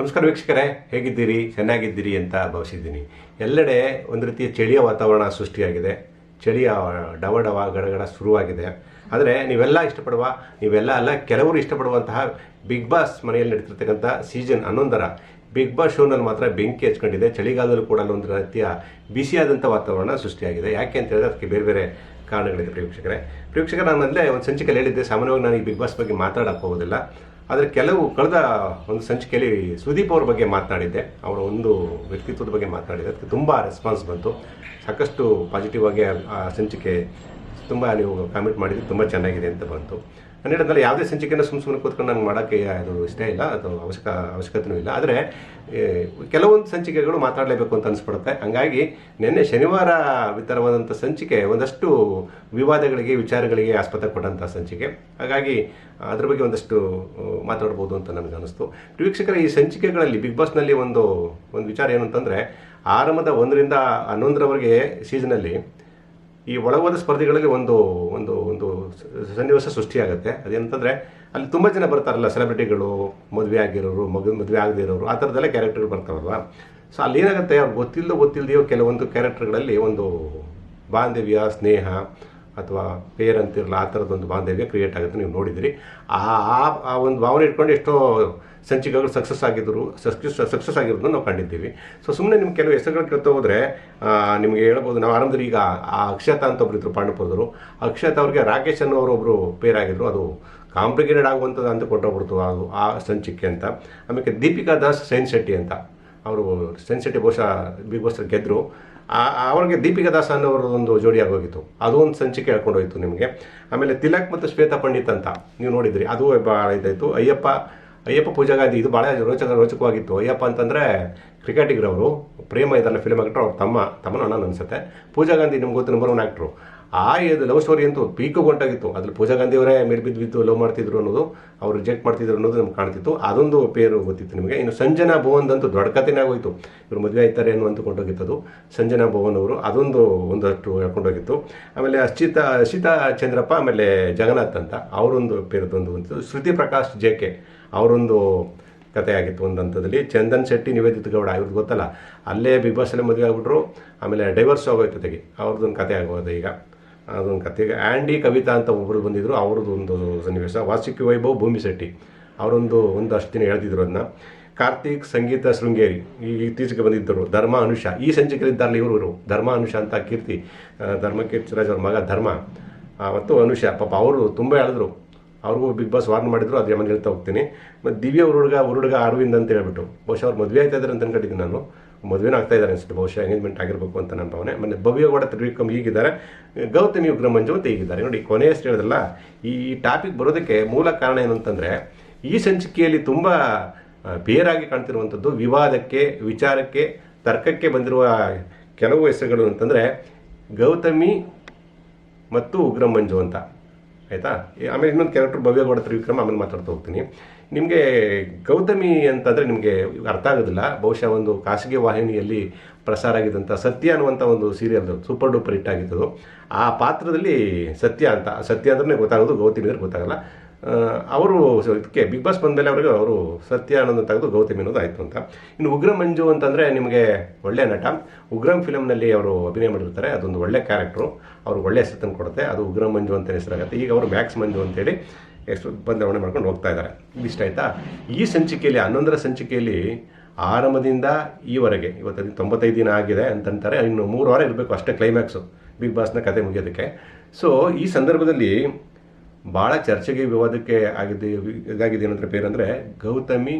ನಮಸ್ಕಾರ ವೀಕ್ಷಕರೇ, ಹೇಗಿದ್ದೀರಿ? ಚೆನ್ನಾಗಿದ್ದೀರಿ ಅಂತ ಭಾವಿಸಿದ್ದೀನಿ. ಎಲ್ಲೆಡೆ ಒಂದು ರೀತಿಯ ಚಳಿಯ ವಾತಾವರಣ ಸೃಷ್ಟಿಯಾಗಿದೆ. ಚಳಿಯ ಡವ ಡವ ಗಡಗಡ ಶುರುವಾಗಿದೆ. ಆದರೆ ನೀವೆಲ್ಲ ಇಷ್ಟಪಡುವ, ನೀವೆಲ್ಲ ಅಲ್ಲ, ಕೆಲವರು ಇಷ್ಟಪಡುವಂತಹ ಬಿಗ್ ಬಾಸ್ ಮನೆಯಲ್ಲಿ ನಡೀತಿರ್ತಕ್ಕಂಥ ಸೀಸನ್ ಹನ್ನೊಂದರ ಬಿಗ್ ಬಾಸ್ ಶೋನಲ್ಲಿ ಮಾತ್ರ ಬೆಂಕಿ ಹಚ್ಕೊಂಡಿದೆ. ಚಳಿಗಾಲದಲ್ಲೂ ಕೂಡ ಒಂದು ರೀತಿಯ ಬಿಸಿಯಾದಂಥ ವಾತಾವರಣ ಸೃಷ್ಟಿಯಾಗಿದೆ. ಯಾಕೆ ಅಂತ ಹೇಳಿದ್ರೆ ಅದಕ್ಕೆ ಬೇರೆ ಬೇರೆ ಕಾರಣಗಳಿದೆ ಪ್ರೇಕ್ಷಕರೇ ಪ್ರೇಕ್ಷಕರ ನಾನು ಅಂದರೆ ಒಂದು ಸಂಚಿಕೆಯಲ್ಲಿ ಹೇಳಿದ್ದೆ, ಸಾಮಾನ್ಯವಾಗಿ ನಾನು ಈ ಬಿಗ್ ಬಾಸ್ ಬಗ್ಗೆ ಮಾತಾಡಕ್ಕೆ ಹೋಗೋದಿಲ್ಲ. ಆದರೆ ಕೆಲವು ಕಳೆದ ಒಂದು ಸಂಚಿಕೆಯಲ್ಲಿ ಸುದೀಪ್ ಅವ್ರ ಬಗ್ಗೆ ಮಾತನಾಡಿದ್ದೆ. ಅವರ ಒಂದು ವ್ಯಕ್ತಿತ್ವದ ಬಗ್ಗೆ ಮಾತನಾಡಿದ್ದೆ. ಅದಕ್ಕೆ ತುಂಬ ರೆಸ್ಪಾನ್ಸ್ ಬಂತು. ಸಾಕಷ್ಟು ಪಾಸಿಟಿವ್ ಆಗಿ ಆ- ಸಂಚಿಕೆ ತುಂಬ ನೀವು ಕಾಮೆಂಟ್ ಮಾಡಿದ್ದು ತುಂಬ ಚೆನ್ನಾಗಿದೆ ಅಂತ ಬಂತು. ನಾನು ಯಾವುದೇ ಸಂಚಿಕೆಯನ್ನು ಸುಮ್ಮ ಸುಮ್ಮನೆ ಕೂತ್ಕೊಂಡು ನಂಗೆ ಮಾಡೋಕ್ಕೆ ಅದು ಇಷ್ಟ ಇಲ್ಲ, ಅದು ಅವಶ್ಯಕ ಅವಶ್ಯಕತೆಯೂ ಇಲ್ಲ. ಆದರೆ ಕೆಲವೊಂದು ಸಂಚಿಕೆಗಳು ಮಾತಾಡಲೇಬೇಕು ಅಂತ ಅನಿಸ್ಬಿಡುತ್ತೆ. ಹಂಗಾಗಿ ನಿನ್ನೆ ಶನಿವಾರ ವಿತರವಾದಂಥ ಸಂಚಿಕೆ ಒಂದಷ್ಟು ವಿವಾದಗಳಿಗೆ, ವಿಚಾರಗಳಿಗೆ ಆಸ್ಪದ ಕೊಟ್ಟಂಥ ಸಂಚಿಕೆ. ಹಾಗಾಗಿ ಅದ್ರ ಬಗ್ಗೆ ಒಂದಷ್ಟು ಮಾತಾಡ್ಬೋದು ಅಂತ ನನಗೆ ಅನಿಸ್ತು. ವೀಕ್ಷಕರ, ಈ ಸಂಚಿಕೆಗಳಲ್ಲಿ, ಬಿಗ್ ಬಾಸ್ನಲ್ಲಿ ಒಂದು ಒಂದು ವಿಚಾರ ಏನು ಅಂತಂದರೆ, ಆರಂಭದ ಒಂದರಿಂದ ಹನ್ನೊಂದರವರೆಗೆ ಸೀಸನಲ್ಲಿ ಈ ಒಳಗೋದ ಸ್ಪರ್ಧೆಗಳಲ್ಲಿ ಒಂದು ಒಂದು ಸನ್ನಿವೇಶ ಸೃಷ್ಟಿಯಾಗುತ್ತೆ ಅದೇನಂತಂದರೆ ಅಲ್ಲಿ ತುಂಬ ಜನ ಬರ್ತಾರಲ್ಲ ಸೆಲೆಬ್ರಿಟಿಗಳು ಮದುವೆ ಆಗಿರೋರು ಮಗು ಮದುವೆ ಆಗದೇ ಇರೋರು, ಆ ಥರದ್ದೆಲ್ಲ ಕ್ಯಾರೆಕ್ಟರ್ಗಳು ಬರ್ತಾರಲ್ವ ಸೊ ಅಲ್ಲಿ ಏನಾಗುತ್ತೆ, ಅವ್ರು ಗೊತ್ತಿಲ್ಲದೋ ಗೊತ್ತಿಲ್ಲದೆಯೋ ಕೆಲವೊಂದು ಕ್ಯಾರೆಕ್ಟರ್ಗಳಲ್ಲಿ ಒಂದು ಬಾಂಧವ್ಯ, ಸ್ನೇಹ ಅಥವಾ ಪೇರ್ ಅಂತಿರಲ್ಲ, ಆ ಥರದ್ದೊಂದು ಬಾಂಧವ್ಯ ಕ್ರಿಯೇಟ್ ಆಗುತ್ತೆ. ನೀವು ನೋಡಿದಿರಿ. ಆ, ಆ- ಆ ಒಂದು ಭಾವನೆ ಇಟ್ಕೊಂಡು ಎಷ್ಟೋ ಸಂಚಿಕೆಗಳು ಸಕ್ಸಸ್ ಆಗಿದ್ದರು ಸಕ್ಸಸ್ ಸಕ್ಸಸ್ ಆಗಿರೋದನ್ನ ನಾವು ಕಂಡಿದ್ದೀವಿ. ಸೊ ಸುಮ್ಮನೆ ನಿಮ್ಗೆ ಕೆಲವು ಹೆಸರುಗಳು ಕೇಳ್ತಾ ಹೋದರೆ ನಿಮಗೆ ಹೇಳ್ಬೋದು. ನಾವು ಆರಂಭದಲ್ಲಿ ಈಗ ಆ ಅಕ್ಷತಾ ಅಂತ ಒಬ್ರು ಇದ್ರು ಪಾಂಡಪೋದರು ಅಕ್ಷತಾ ಅವ್ರಿಗೆ ರಾಕೇಶ್ ಅನ್ನೋರು ಒಬ್ಬರು ಪೇರ್ ಆಗಿದ್ರು. ಅದು ಕಾಂಪ್ಲಿಕೇಟೆಡ್ ಆಗುವಂಥದ್ದು ಅಂತ ಕೊಟ್ಟೋಗ್ಬಿಡ್ತು ಅದು ಆ ಸಂಚಿಕೆ ಅಂತ. ಆಮೇಲೆ ದೀಪಿಕಾ ದಾಸ್, ಸೈನ್ ಶೆಟ್ಟಿ ಅಂತ. ಅವರು ಸೈನ್ ಶೆಟ್ಟಿ ಬಹುಶಃ ಬಿಗ್ ಬಾಸ್ ಗೆದ್ದರು ಅವ್ರಿಗೆ ದೀಪಿಕಾ ದಾಸ್ ಅನ್ನೋರ ಒಂದು ಜೋಡಿ ಆಗೋಗಿತ್ತು. ಅದು ಒಂದು ಸಂಚಿಕೆ ಹೇಳ್ಕೊಂಡು ಹೋಯ್ತು ನಿಮಗೆ. ಆಮೇಲೆ ತಿಲಕ್ ಮತ್ತು ಶ್ವೇತಾ ಪಂಡಿತ್ ಅಂತ. ನೀವು ನೋಡಿದ್ರಿ. ಅದು ಇದಾಯಿತು. ಅಯ್ಯಪ್ಪ ಅಯ್ಯಪ್ಪ ಪೂಜಾ ಗಾಂಧಿ, ಇದು ಭಾಳ ರೋಚಕ, ರೋಚಕವಾಗಿತ್ತು. ಅಯ್ಯಪ್ಪ ಅಂತಂದರೆ ಕ್ರಿಕೆಟಿಗರವರು, ಪ್ರೇಮ ಇದನ್ನು ಫಿಲ್ಮ್ ಆಕ್ಟ್ರು ಅವ್ರ ತಮ್ಮ ತಮ್ಮನ ಅಣ್ಣ ಅನಿಸುತ್ತೆ. ಪೂಜಾ ಗಾಂಧಿ ನಿಮ್ಗೆ ಗೊತ್ತು ನಂಬರ್ ಒನ್ ಆ್ಯಕ್ಟ್ರು ಆ ಇದು ಲವ್ ಸ್ಟೋರಿ ಅಂತೂ ಪೀಕು ಗೊಂಟಾಗಿತ್ತು ಅದ್ರಲ್ಲಿ ಪೂಜಾ ಗಾಂಧಿ ಅವರೇ ಮೇಲೆ ಬಿದ್ದು ಬಿದ್ದು ಲವ್ ಮಾಡ್ತಿದ್ರು ಅನ್ನೋದು, ಅವ್ರು ರಿಜೆಕ್ಟ್ ಮಾಡ್ತಿದ್ರು ಅನ್ನೋದು ನಮ್ಗೆ ಕಾಣ್ತಿತ್ತು. ಅದೊಂದು ಪೇರು ಗೊತ್ತಿತ್ತು ನಿಮಗೆ. ಇನ್ನು ಸಂಜನಾ ಭವನ್ ಅಂತೂ ದೊಡ್ಡ ಕಥೆನೇ ಆಗೋಯ್ತು. ಇವರು ಮದುವೆ ಆಯ್ತಾರೆ ಅನ್ನೋ ಅದು ಸಂಜನಾ ಭುವನ್ ಅವರು. ಅದೊಂದು ಒಂದಷ್ಟು ಹೇಳ್ಕೊಂಡೋಗಿತ್ತು. ಆಮೇಲೆ ಅಶ್ಚಿತಾ, ಅಶಿತಾ ಚಂದ್ರಪ್ಪ, ಆಮೇಲೆ ಜಗನ್ನಾಥ್ ಅಂತ ಅವರೊಂದು ಪೇರದೊಂದು ಒಂದು ಶ್ರುತಿ ಪ್ರಕಾಶ್ ಜೆ ಕೆ ಅವರೊಂದು ಕತೆ ಆಗಿತ್ತು ಒಂದು ಹಂತದಲ್ಲಿ ಚಂದನ್ ಶೆಟ್ಟಿ, ನಿವೇದಿತ ಗೌಡ ಇವ್ರದ್ದು ಗೊತ್ತಲ್ಲ? ಅಲ್ಲೇ ಬಿಗ್ ಬಾಸಲ್ಲೇ ಮದುವೆ ಆಗಿಬಿಟ್ರು. ಆಮೇಲೆ ಡೈವರ್ಸ್ ಆಗೋಯ್ತು ತೆಗಿ. ಅವ್ರದ್ದೊಂದು ಕತೆ ಆಗೋದು ಈಗ. ಅದೊಂದು ಕತೆ ಈಗ ಆ್ಯಂಡಿ ಕವಿತಾ ಅಂತ ಒಬ್ಬರು ಬಂದಿದ್ದರು ಅವ್ರದ್ದು ಒಂದು ಸನ್ನಿವೇಶ. ವಾರ್ಷಿಕ ವೈಭವ್ ಭೂಮಿ ಶೆಟ್ಟಿ. ಅವರೊಂದು ಒಂದು ಅಷ್ಟು ದಿನ ಹೇಳ್ತಿದ್ರು ಅದನ್ನ ಕಾರ್ತಿಕ್ ಸಂಗೀತ ಶೃಂಗೇರಿ, ಈ ಇತ್ತೀಚೆಗೆ ಬಂದಿದ್ದರು ಧರ್ಮ ಅನುಷ. ಈ ಸಂಚಿಕೆಯಲ್ಲಿದ್ದಾರಲ್ಲ ಇವರು ಧರ್ಮ ಅನುಷ ಅಂತ ಕೀರ್ತಿ ಧರ್ಮ ಕೀರ್ತಿರಾಜ್ ಅವ್ರ ಮಗ ಧರ್ಮ. ಮತ್ತು ಅನುಷ. ಪಾಪ ಅವರು ತುಂಬ ಹೇಳಿದ್ರು. ಅವ್ರಿಗೂ ಬಿಗ್ ಬಾಸ್ ವಾರ್ನ್ ಮಾಡಿದ್ರು ಅದೇ ಮನೆ ಹೇಳ್ತಾ ಹೋಗ್ತೀನಿ. ಮತ್ತು ದಿವ್ಯ ಹುಡುಗ ಹುಡುಗ ಅರವಿಂದ್ ಅಂತ ಹೇಳ್ಬಿಟ್ಟು. ಬಹುಶಃ ಅವ್ರು ಮದುವೆ ಆಯ್ತಾ ಇದ್ದಾರೆ ಅಂತ ಅನ್ಕೊಂಡಿದ್ದೀನಿ ನಾನು. ಮದುವೆನೂ ಆಗ್ತಾ ಇದ್ದಾರೆ ಅನಿಸುತ್ತೆ. ಬಹುಶಃ ಎಂಗೇಜ್ಮೆಂಟ್ ಆಗಿರಬೇಕು ಅಂತ ನನ್ನ ಭಾವನೆ. ಮೊನ್ನೆ ಭವ್ಯಗೌಡ ತ್ರಿವಿಕ್ರಮ್ ಹೀಗಿದ್ದಾರೆ. ಗೌತಮಿ ಉಗ್ರ ಮಂಜು ಅಂತ ಹೀಗಿದ್ದಾರೆ. ನೋಡಿ ಕೊನೆಯಷ್ಟು ಹೇಳಿದ್ರಲ್ಲ ಈ ಟಾಪಿಕ್ ಬರೋದಕ್ಕೆ ಮೂಲ ಕಾರಣ ಏನು ಅಂತಂದರೆ, ಈ ಸಂಚಿಕೆಯಲ್ಲಿ ತುಂಬ ಬೇರಾಗಿ ಕಾಣ್ತಿರುವಂಥದ್ದು ವಿವಾದಕ್ಕೆ, ವಿಚಾರಕ್ಕೆ, ತರ್ಕಕ್ಕೆ ಬಂದಿರುವ ಕೆಲವು ಹೆಸರುಗಳು ಅಂತಂದರೆ ಗೌತಮಿ ಮತ್ತು ಉಗ್ರ ಮಂಜು ಅಂತ. ಆಯಿತಾ? ಆಮೇಲೆ ಇನ್ನೊಂದು ಕ್ಯಾರೆಕ್ಟರ್ ಭವ್ಯಗೌಡ ತ್ರಿವಿಕ್ರಮ ಆಮೇಲೆ ಮಾತಾಡ್ತಾ ಹೋಗ್ತೀನಿ. ನಿಮಗೆ ಗೌತಮಿ ಅಂತಂದರೆ ನಿಮಗೆ ಅರ್ಥ ಆಗೋದಿಲ್ಲ. ಬಹುಶಃ ಒಂದು ಖಾಸಗಿ ವಾಹಿನಿಯಲ್ಲಿ ಪ್ರಸಾರ ಆಗಿದ್ದಂಥ ಸತ್ಯ ಅನ್ನುವಂಥ ಒಂದು ಸೀರಿಯಲ್ ಸೂಪರ್ ಡೂಪರ್ ಹಿಟ್ ಆಗಿತ್ತು ಆ ಪಾತ್ರದಲ್ಲಿ ಸತ್ಯ ಅಂತ, ಸತ್ಯ ಅಂದ್ರೆ ಗೊತ್ತಾಗೋದು, ಗೌತಮಿ ಅಂದರೆ ಗೊತ್ತಾಗಲ್ಲ. ಅವರು ಇದಕ್ಕೆ ಬಿಗ್ ಬಾಸ್ ಬಂದಮೇಲೆ ಅವರಿಗೆ ಅವರು ಸತ್ಯ ಅನ್ನೋದು ತೆಗೆದು ಗೌತಮಿ ಅನ್ನೋದು ಆಯಿತು ಅಂತ. ಇನ್ನು ಉಗ್ರ ಮಂಜು ಅಂತಂದರೆ ನಿಮಗೆ ಒಳ್ಳೆಯ ನಟ. ಉಗ್ರಂ ಫಿಲಮ್ನಲ್ಲಿ ಅವರು ಅಭಿನಯ ಮಾಡಿರ್ತಾರೆ. ಅದೊಂದು ಒಳ್ಳೆ ಕ್ಯಾರೆಕ್ಟ್ರು ಅವ್ರಿಗೆ ಒಳ್ಳೆ ಹೆಸರು ಕೊಡುತ್ತೆ. ಅದು ಉಗ್ರ ಮಂಜು ಅಂತ ಹೆಸರಾಗುತ್ತೆ. ಈಗ ಅವರು ಮ್ಯಾಕ್ಸ್ ಮಂಜು ಅಂತೇಳಿ ಎಷ್ಟು ಬದಲಾವಣೆ ಮಾಡ್ಕೊಂಡು ಹೋಗ್ತಾ ಇದ್ದಾರೆ. ಇಷ್ಟ ಆಯಿತಾ? ಈ ಸಂಚಿಕೆಯಲ್ಲಿ, ಹನ್ನೊಂದರ ಸಂಚಿಕೆಯಲ್ಲಿ ಆರಂಭದಿಂದ ಈವರೆಗೆ, ಇವತ್ತು ತೊಂಬತ್ತೈದು ದಿನ ಆಗಿದೆ ಅಂತಂತಾರೆ. ಇನ್ನು ಮೂರು ವಾರ ಇರಬೇಕು ಅಷ್ಟೇ ಕ್ಲೈಮ್ಯಾಕ್ಸು ಬಿಗ್ ಬಾಸ್ನ ಕತೆ ಮುಗಿಯೋದಕ್ಕೆ. ಸೊ ಈ ಸಂದರ್ಭದಲ್ಲಿ ಭಾಳ ಚರ್ಚೆಗೆ ವಿವಾದಕ್ಕೆ ಆಗಿದ್ದು, ಇದಾಗಿದೆ ಏನಂದ್ರೆ ಪೇರಂದರೆ ಗೌತಮಿ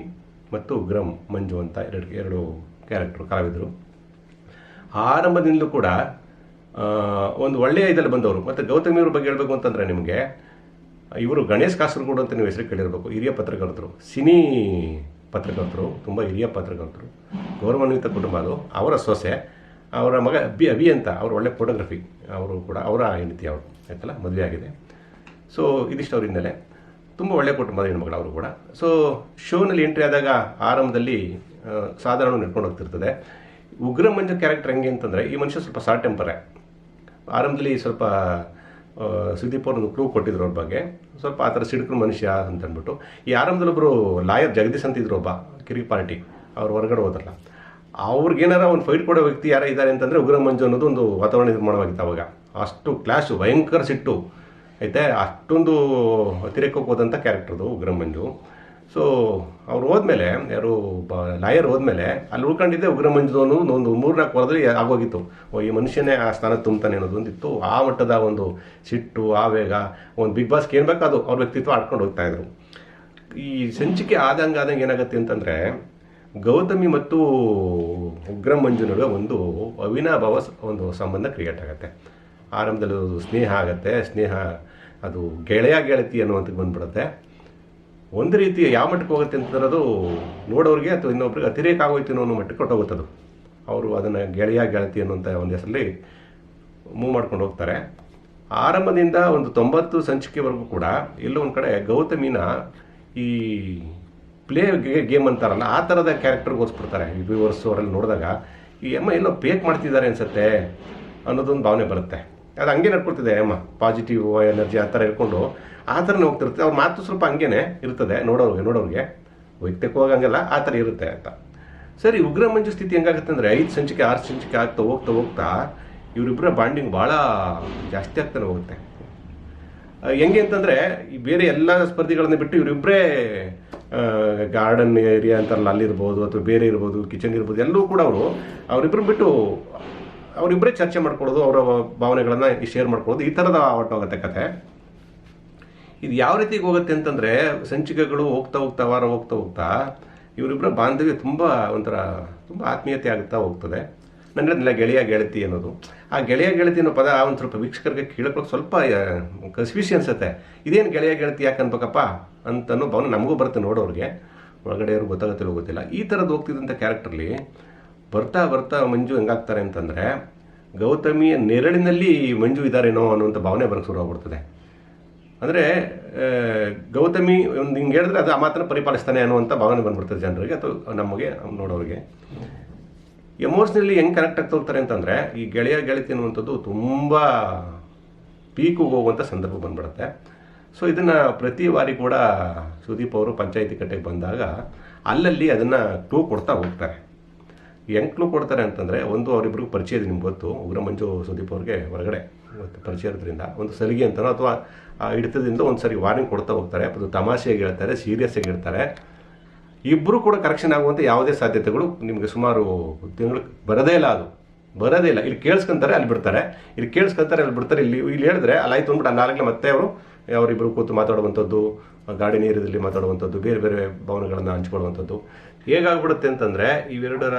ಮತ್ತು ಉಗ್ರಂ ಮಂಜು ಅಂತ ಎರಡು ಎರಡು ಕ್ಯಾರೆಕ್ಟ್ರು ಕಲಾವಿದರು. ಆರಂಭದಿಂದಲೂ ಕೂಡ ಒಂದು ಒಳ್ಳೆಯ ಇದರಲ್ಲಿ ಬಂದವರು. ಮತ್ತು ಗೌತಮಿಯವ್ರ ಬಗ್ಗೆ ಹೇಳಬೇಕು ಅಂತಂದರೆ ನಿಮಗೆ, ಇವರು ಗಣೇಶ್ ಕಾಸರಗೋಡು ಅಂತ ನೀವು ಹೆಸರು ಕೇಳಿರಬೇಕು. ಹಿರಿಯ ಪತ್ರಕರ್ತರು. ಸಿನಿ ಪತ್ರಕರ್ತರು, ತುಂಬ ಹಿರಿಯ ಪತ್ರಕರ್ತರು. ಗೌರವಾನ್ವಿತ ಕುಟುಂಬ ಅದು. ಅವರ ಸೊಸೆ, ಅವರ ಮಗ ಅಭಿ ಅಭಿ ಅಂತ, ಅವರು ಒಳ್ಳೆ ಫೋಟೋಗ್ರಫಿ ಅವರು ಕೂಡ ಅವರ ಹೆಂಡತಿ ಅವರು. ಆಯ್ತಲ್ಲ? ಮದುವೆ ಆಗಿದೆ. ಸೊ ಇದಿಷ್ಟು ಅವ್ರ ಹಿನ್ನೆಲೆ. ತುಂಬ ಒಳ್ಳೆಯ ಕುಟುಂಬದ ಹೆಣ್ಮಗಳು ಅವರು ಕೂಡ. ಸೊ ಶೋನಲ್ಲಿ ಎಂಟ್ರಿ ಆದಾಗ ಆರಂಭದಲ್ಲಿ ಸಾಧಾರಣ ನಡ್ಕೊಂಡು ಹೋಗ್ತಿರ್ತದೆ ಉಗ್ರ ಮಂಜು ಕ್ಯಾರೆಕ್ಟರ್ ಹೆಂಗೆ ಅಂತಂದರೆ, ಈ ಮನುಷ್ಯ ಸ್ವಲ್ಪ ಶಾರ್ಟ್ ಟೆಂಪರೇ ಆರಂಭದಲ್ಲಿ ಸ್ವಲ್ಪ ಸುದೀಪ್ ಅವ್ರಿಗೆ ಕ್ಲೂ ಕೊಟ್ಟಿದ್ರು ಅವ್ರ ಬಗ್ಗೆ. ಸ್ವಲ್ಪ ಆ ಥರ ಸಿಡ್ಕರು ಮನುಷ್ಯ ಅಂತ ಅಂದ್ಬಿಟ್ಟು. ಈ ಆರಂಭದಲ್ಲಿ ಒಬ್ಬರು ಲಾಯರ್ ಜಗದೀಶ್ ಅಂತ ಇದ್ರು ಒಬ್ಬ ಕಿರಿ ಪಾರ್ಟಿ, ಅವ್ರು ಹೊರಗಡೆ ಹೋದ್ರಲ್ಲ. ಅವ್ರಿಗೇನಾರ ಒಂದು ಫೈಟ್ ಕೊಡೋ ವ್ಯಕ್ತಿ ಯಾರ ಇದ್ದಾರೆ ಅಂತಂದರೆ ಉಗ್ರ ಮಂಜು ಅನ್ನೋದು ಒಂದು ವಾತಾವರಣ ನಿರ್ಮಾಣವಾಗಿತ್ತು ಅವಾಗ. ಅಷ್ಟು ಕ್ಲಾಶು ಭಯಂಕರ ಸಿಟ್ಟು. ಐತೆ ಅಷ್ಟೊಂದು ಅತಿರೇಕಕ್ಕೆ ಹೋದಂಥ ಕ್ಯಾರೆಕ್ಟರ್ದು ಉಗ್ರ ಮಂಜು. ಸೊ ಅವ್ರು ಹೋದ್ಮೇಲೆ, ಯಾರು ಲಾಯರ್ ಹೋದ್ಮೇಲೆ, ಅಲ್ಲಿ ಉಳ್ಕೊಂಡಿದ್ದೆ ಉಗ್ರ ಮಂಜುನೂ ಒಂದು ಮೂರ್ನಾಲ್ಕು ವಾರದಲ್ಲಿ ಆಗೋಗಿತ್ತು. ಓ, ಈ ಮನುಷ್ಯನೇ ಆ ಸ್ಥಾನ ತುಂಬ್ತಾನೆ ಅನ್ನೋದು ಒಂದಿತ್ತು ಆ ಮಟ್ಟದ ಒಂದು ಸಿಟ್ಟು, ಆವೇಗ, ಒಂದು ಬಿಗ್ ಬಾಸ್ಗೆ ಏನು ಬೇಕು ಅದು ಅವ್ರ ವ್ಯಕ್ತಿತ್ವ ಆಡ್ಕೊಂಡು ಹೋಗ್ತಾ ಇದ್ರು. ಈ ಸಂಚಿಕೆ ಆದಂಗೆ ಆದಂಗೆ ಏನಾಗುತ್ತೆ ಅಂತಂದರೆ, ಗೌತಮಿ ಮತ್ತು ಉಗ್ರ ಮಂಜು ನಡುವೆ ಒಂದು ಅವಿನಾಭಾವ ಒಂದು ಸಂಬಂಧ ಕ್ರಿಯೇಟ್ ಆಗುತ್ತೆ. ಆರಂಭದಲ್ಲಿ ಸ್ನೇಹ ಆಗುತ್ತೆ. ಸ್ನೇಹ, ಅದು ಗೆಳೆಯ ಗೆಳತಿ ಅನ್ನುವಂಥದ್ದು ಬಂದ್ಬಿಡುತ್ತೆ. ಒಂದು ರೀತಿ ಯಾವ ಮಟ್ಟಕ್ಕೆ ಹೋಗುತ್ತೆ ಅಂತ ಅದು ನೋಡೋರಿಗೆ ಅಥವಾ ಇನ್ನೊಬ್ರಿಗೆ ಅತಿರೇಕ ಆಗೋಯ್ತು ಅನ್ನೋ ಮಟ್ಟಕ್ಕೆ ಕೊಟ್ಟೋಗುತ್ತದು ಅವರು ಅದನ್ನು ಗೆಳೆಯ, ಗೆಳತಿ ಅನ್ನುವಂಥ ಒಂದು ಹೆಸರಲ್ಲಿ ಮೂವ್ ಮಾಡ್ಕೊಂಡು ಹೋಗ್ತಾರೆ. ಆರಂಭದಿಂದ ಒಂದು ತೊಂಬತ್ತು ಸಂಚಿಕೆವರೆಗೂ ಕೂಡ ಒಂದು ಕಡೆ ಗೌತಮಿನ ಈ ಪ್ಲೇ ಗೇಮ್ ಅಂತಾರಲ್ಲ, ಆ ಥರದ ಕ್ಯಾರೆಕ್ಟರ್ಗೆ ಓದಿಸ್ಬಿಡ್ತಾರೆ. ಈ ವ್ಯೂವರ್ಸ್ ಅವರಲ್ಲಿ ನೋಡಿದಾಗ, ಈ ಅಮ್ಮ ಎಲ್ಲೋ ಪೇಕ್ ಮಾಡ್ತಿದ್ದಾರೆ ಅನಿಸುತ್ತೆ ಅನ್ನೋದೊಂದು ಭಾವನೆ ಬರುತ್ತೆ. ಅದು ಹಂಗೆ ನಡ್ಕೊಳ್ತಿದೆ ಅಮ್ಮ. ಪಾಸಿಟಿವ್ ಎನರ್ಜಿ ಆ ಥರ ಹೇಳ್ಕೊಂಡು ಆ ಥರನೇ ಹೋಗ್ತಿರುತ್ತೆ ಅವ್ರ ಮಾತು ಸ್ವಲ್ಪ ಹಂಗೇನೆ ಇರ್ತದೆ, ನೋಡೋರಿಗೆ ನೋಡೋರಿಗೆ. ವೈಯಕ್ತಿಕವಾಗಿ ಹಂಗಲ್ಲ, ಆ ಥರ ಇರುತ್ತೆ ಅಂತ. ಸರಿ, ಉಗ್ರ ಮಂಜು ಸ್ಥಿತಿ ಹೆಂಗಾಗುತ್ತೆ ಅಂದರೆ ಐದು ಸಂಚಿಕೆ, ಆರು ಸಂಚಿಕೆ ಆಗ್ತಾ ಹೋಗ್ತಾ ಹೋಗ್ತಾ ಇವರಿಬ್ಬರ ಬಾಂಡಿಂಗ್ ಭಾಳ ಜಾಸ್ತಿ ಆಗ್ತಾನೆ ಹೋಗುತ್ತೆ. ಹೆಂಗೆ ಅಂತಂದರೆ ಈ ಬೇರೆ ಎಲ್ಲ ಸ್ಪರ್ಧಿಗಳನ್ನ ಬಿಟ್ಟು ಇವರಿಬ್ಬರೇ ಗಾರ್ಡನ್ ಏರಿಯಾ ಅಂತಾರಲ್ಲ, ಅಲ್ಲಿರ್ಬೋದು ಅಥವಾ ಬೇರೆ ಇರ್ಬೋದು ಕಿಚನ್ ಇರ್ಬೋದು ಎಲ್ಲವೂ ಕೂಡ ಅವರು ಅವರಿಬ್ಬರು ಬಿಟ್ಟು ಅವರಿಬ್ಬರೇ ಚರ್ಚೆ ಮಾಡ್ಕೊಳ್ಳೋದು, ಅವರ ಭಾವನೆಗಳನ್ನು ಶೇರ್ ಮಾಡ್ಕೊಳ್ಳೋದು, ಈ ಥರದ ಹೊರಟೋಗುತ್ತೆ ಕತೆ. ಇದು ಯಾವ ರೀತಿಗೆ ಹೋಗುತ್ತೆ ಅಂತಂದರೆ, ಸಂಚಿಕೆಗಳು ಹೋಗ್ತಾ ಹೋಗ್ತಾ, ವಾರ ಹೋಗ್ತಾ ಹೋಗ್ತಾ ಇವರಿಬ್ಬರ ಬಾಂಧವ್ಯ ತುಂಬ ಒಂಥರ, ತುಂಬ ಆತ್ಮೀಯತೆ ಆಗುತ್ತಾ ಹೋಗ್ತದೆ. ನನ್ನ ಗೆಳೆಯ ಗೆಳತಿ ಅನ್ನೋದು. ಆ ಗೆಳೆಯ ಗೆಳತಿ ಅನ್ನೋ ಪದ ಒಂದು ಸ್ವಲ್ಪ ವೀಕ್ಷಕರಿಗೆ ಕೇಳಕ್ಕೆ ಸ್ವಲ್ಪ ಕನ್ಫ್ಯೂಷನ್ ಅನಿಸುತ್ತೆ. ಇದೇನು ಗೆಳೆಯ ಗೆಳತಿ ಯಾಕೆ ಅನ್ಬೇಕಪ್ಪ ಅಂತನೋ ಭಾವನೆ ನಮಗೂ ಬರುತ್ತೆ ನೋಡೋರಿಗೆ. ಒಳಗಡೆ ಅವ್ರಿಗೆ ಗೊತ್ತಾಗುತ್ತೆ ಗೊತ್ತಿಲ್ಲ. ಈ ಥರದ್ದು ಹೋಗ್ತಿದ್ದಂಥ ಕ್ಯಾರೆಕ್ಟರ್ಲಿ ಬರ್ತಾ ಬರ್ತಾ ಮಂಜು ಹೆಂಗಾಗ್ತಾರೆ ಅಂತಂದರೆ ಗೌತಮಿಯ ನೆರಳಿನಲ್ಲಿ ಮಂಜು ಇದ್ದಾರೇನೋ ಅನ್ನುವಂಥ ಭಾವನೆ ಬರೋಕ್ಕೆ ಶುರು ಆಗ್ಬಿಡ್ತದೆ. ಅಂದರೆ ಗೌತಮಿ ಒಂದು ಹಿಂಗೆ ಹೇಳಿದ್ರೆ ಅದು ಆ ಮಾತ್ರ ಪರಿಪಾಲಿಸ್ತಾನೆ ಅನ್ನುವಂಥ ಭಾವನೆ ಬಂದ್ಬಿಡ್ತದೆ ಜನರಿಗೆ ಅಥವಾ ನಮಗೆ, ನೋಡೋರಿಗೆ. ಎಮೋಷ್ನಲಿ ಹೆಂಗೆ ಕನೆಕ್ಟ್ ಆಗ್ತಾ ಹೋಗ್ತಾರೆ ಅಂತಂದರೆ, ಈ ಗೆಳೆಯ ಗೆಳತಿ ಅನ್ನುವಂಥದ್ದು ತುಂಬ ಪೀಕಿಗೆ ಹೋಗುವಂಥ ಸಂದರ್ಭ ಬಂದ್ಬಿಡುತ್ತೆ. ಸೊ ಇದನ್ನು ಪ್ರತಿ ಬಾರಿ ಕೂಡ ಸುದೀಪ್ ಅವರು ಪಂಚಾಯಿತಿ ಕಟ್ಟೆಗೆ ಬಂದಾಗ ಅಲ್ಲಲ್ಲಿ ಅದನ್ನು ಕ್ಲೂ ಕೊಡ್ತಾ ಹೋಗ್ತಾರೆ. ಹೆಂಗೆ ಕ್ಲೂ ಕೊಡ್ತಾರೆ ಅಂತಂದರೆ, ಒಂದು ಅವರಿಬ್ಬರಿಗೂ ಪರಿಚಯ ಇದೆ ನಿಮ್ಗೆ ಗೊತ್ತು, ಉಗ್ರಮಂಜು ಸುದೀಪ್ ಅವ್ರಿಗೆ ಹೊರಗಡೆ, ಪರಿಚಯ ಇರೋದ್ರಿಂದ, ಒಂದು ಸಲಿಗೆ ಅಂತನೋ ಅಥವಾ ಹಿಡಿತದಿಂದ ಒಂದು ಸರಿ ವಾರ್ನಿಂಗ್ ಕೊಡ್ತಾ ಹೋಗ್ತಾರೆ, ಅದು ತಮಾಷೆಯಾಗಿ ಹೇಳ್ತಾರೆ ಸೀರಿಯಸ್ ಆಗಿ ಹೇಳ್ತಾರೆ. ಇಬ್ಬರು ಕೂಡ ಕರೆಕ್ಷನ್ ಆಗುವಂಥ ಯಾವುದೇ ಸಾಧ್ಯತೆಗಳು ನಿಮಗೆ ಸುಮಾರು ತಿಂಗಳು, ಬರೋದೇ ಇಲ್ಲ ಅದು. ಬರೋದೇ ಇಲ್ಲ. ಇಲ್ಲಿ ಕೇಳಿಸ್ಕೊಂತಾರೆ, ಅಲ್ಲಿ ಬಿಡ್ತಾರೆ. ಇಲ್ಲಿ ಕೇಳಿಸ್ಕೊಂತಾರೆ, ಅಲ್ಲಿ ಬಿಡ್ತಾರೆ. ಇಲ್ಲಿ ಇಲ್ಲಿ ಹೇಳಿದ್ರೆ, ಅಲ್ಲಿ ಆಯ್ತು ಅಂದ್ಬಿಟ್ಟು ಅಲ್ಲಾಗಲೇ ಮತ್ತೆ ಅವರು ಅವರಿಬ್ಬರು ಕೂತು ಮಾತಾಡುವಂಥದ್ದು, ಗಾಡಿ ನೀರಿನಲ್ಲಿ ಮಾತಾಡುವಂಥದ್ದು, ಬೇರೆ ಬೇರೆ ಭಾವನೆಗಳನ್ನು ಹಂಚ್ಕೊಳ್ಳುವಂಥದ್ದು. ಹೇಗಾಗ್ಬಿಡುತ್ತೆ ಅಂತಂದರೆ, ಇವೆರಡರ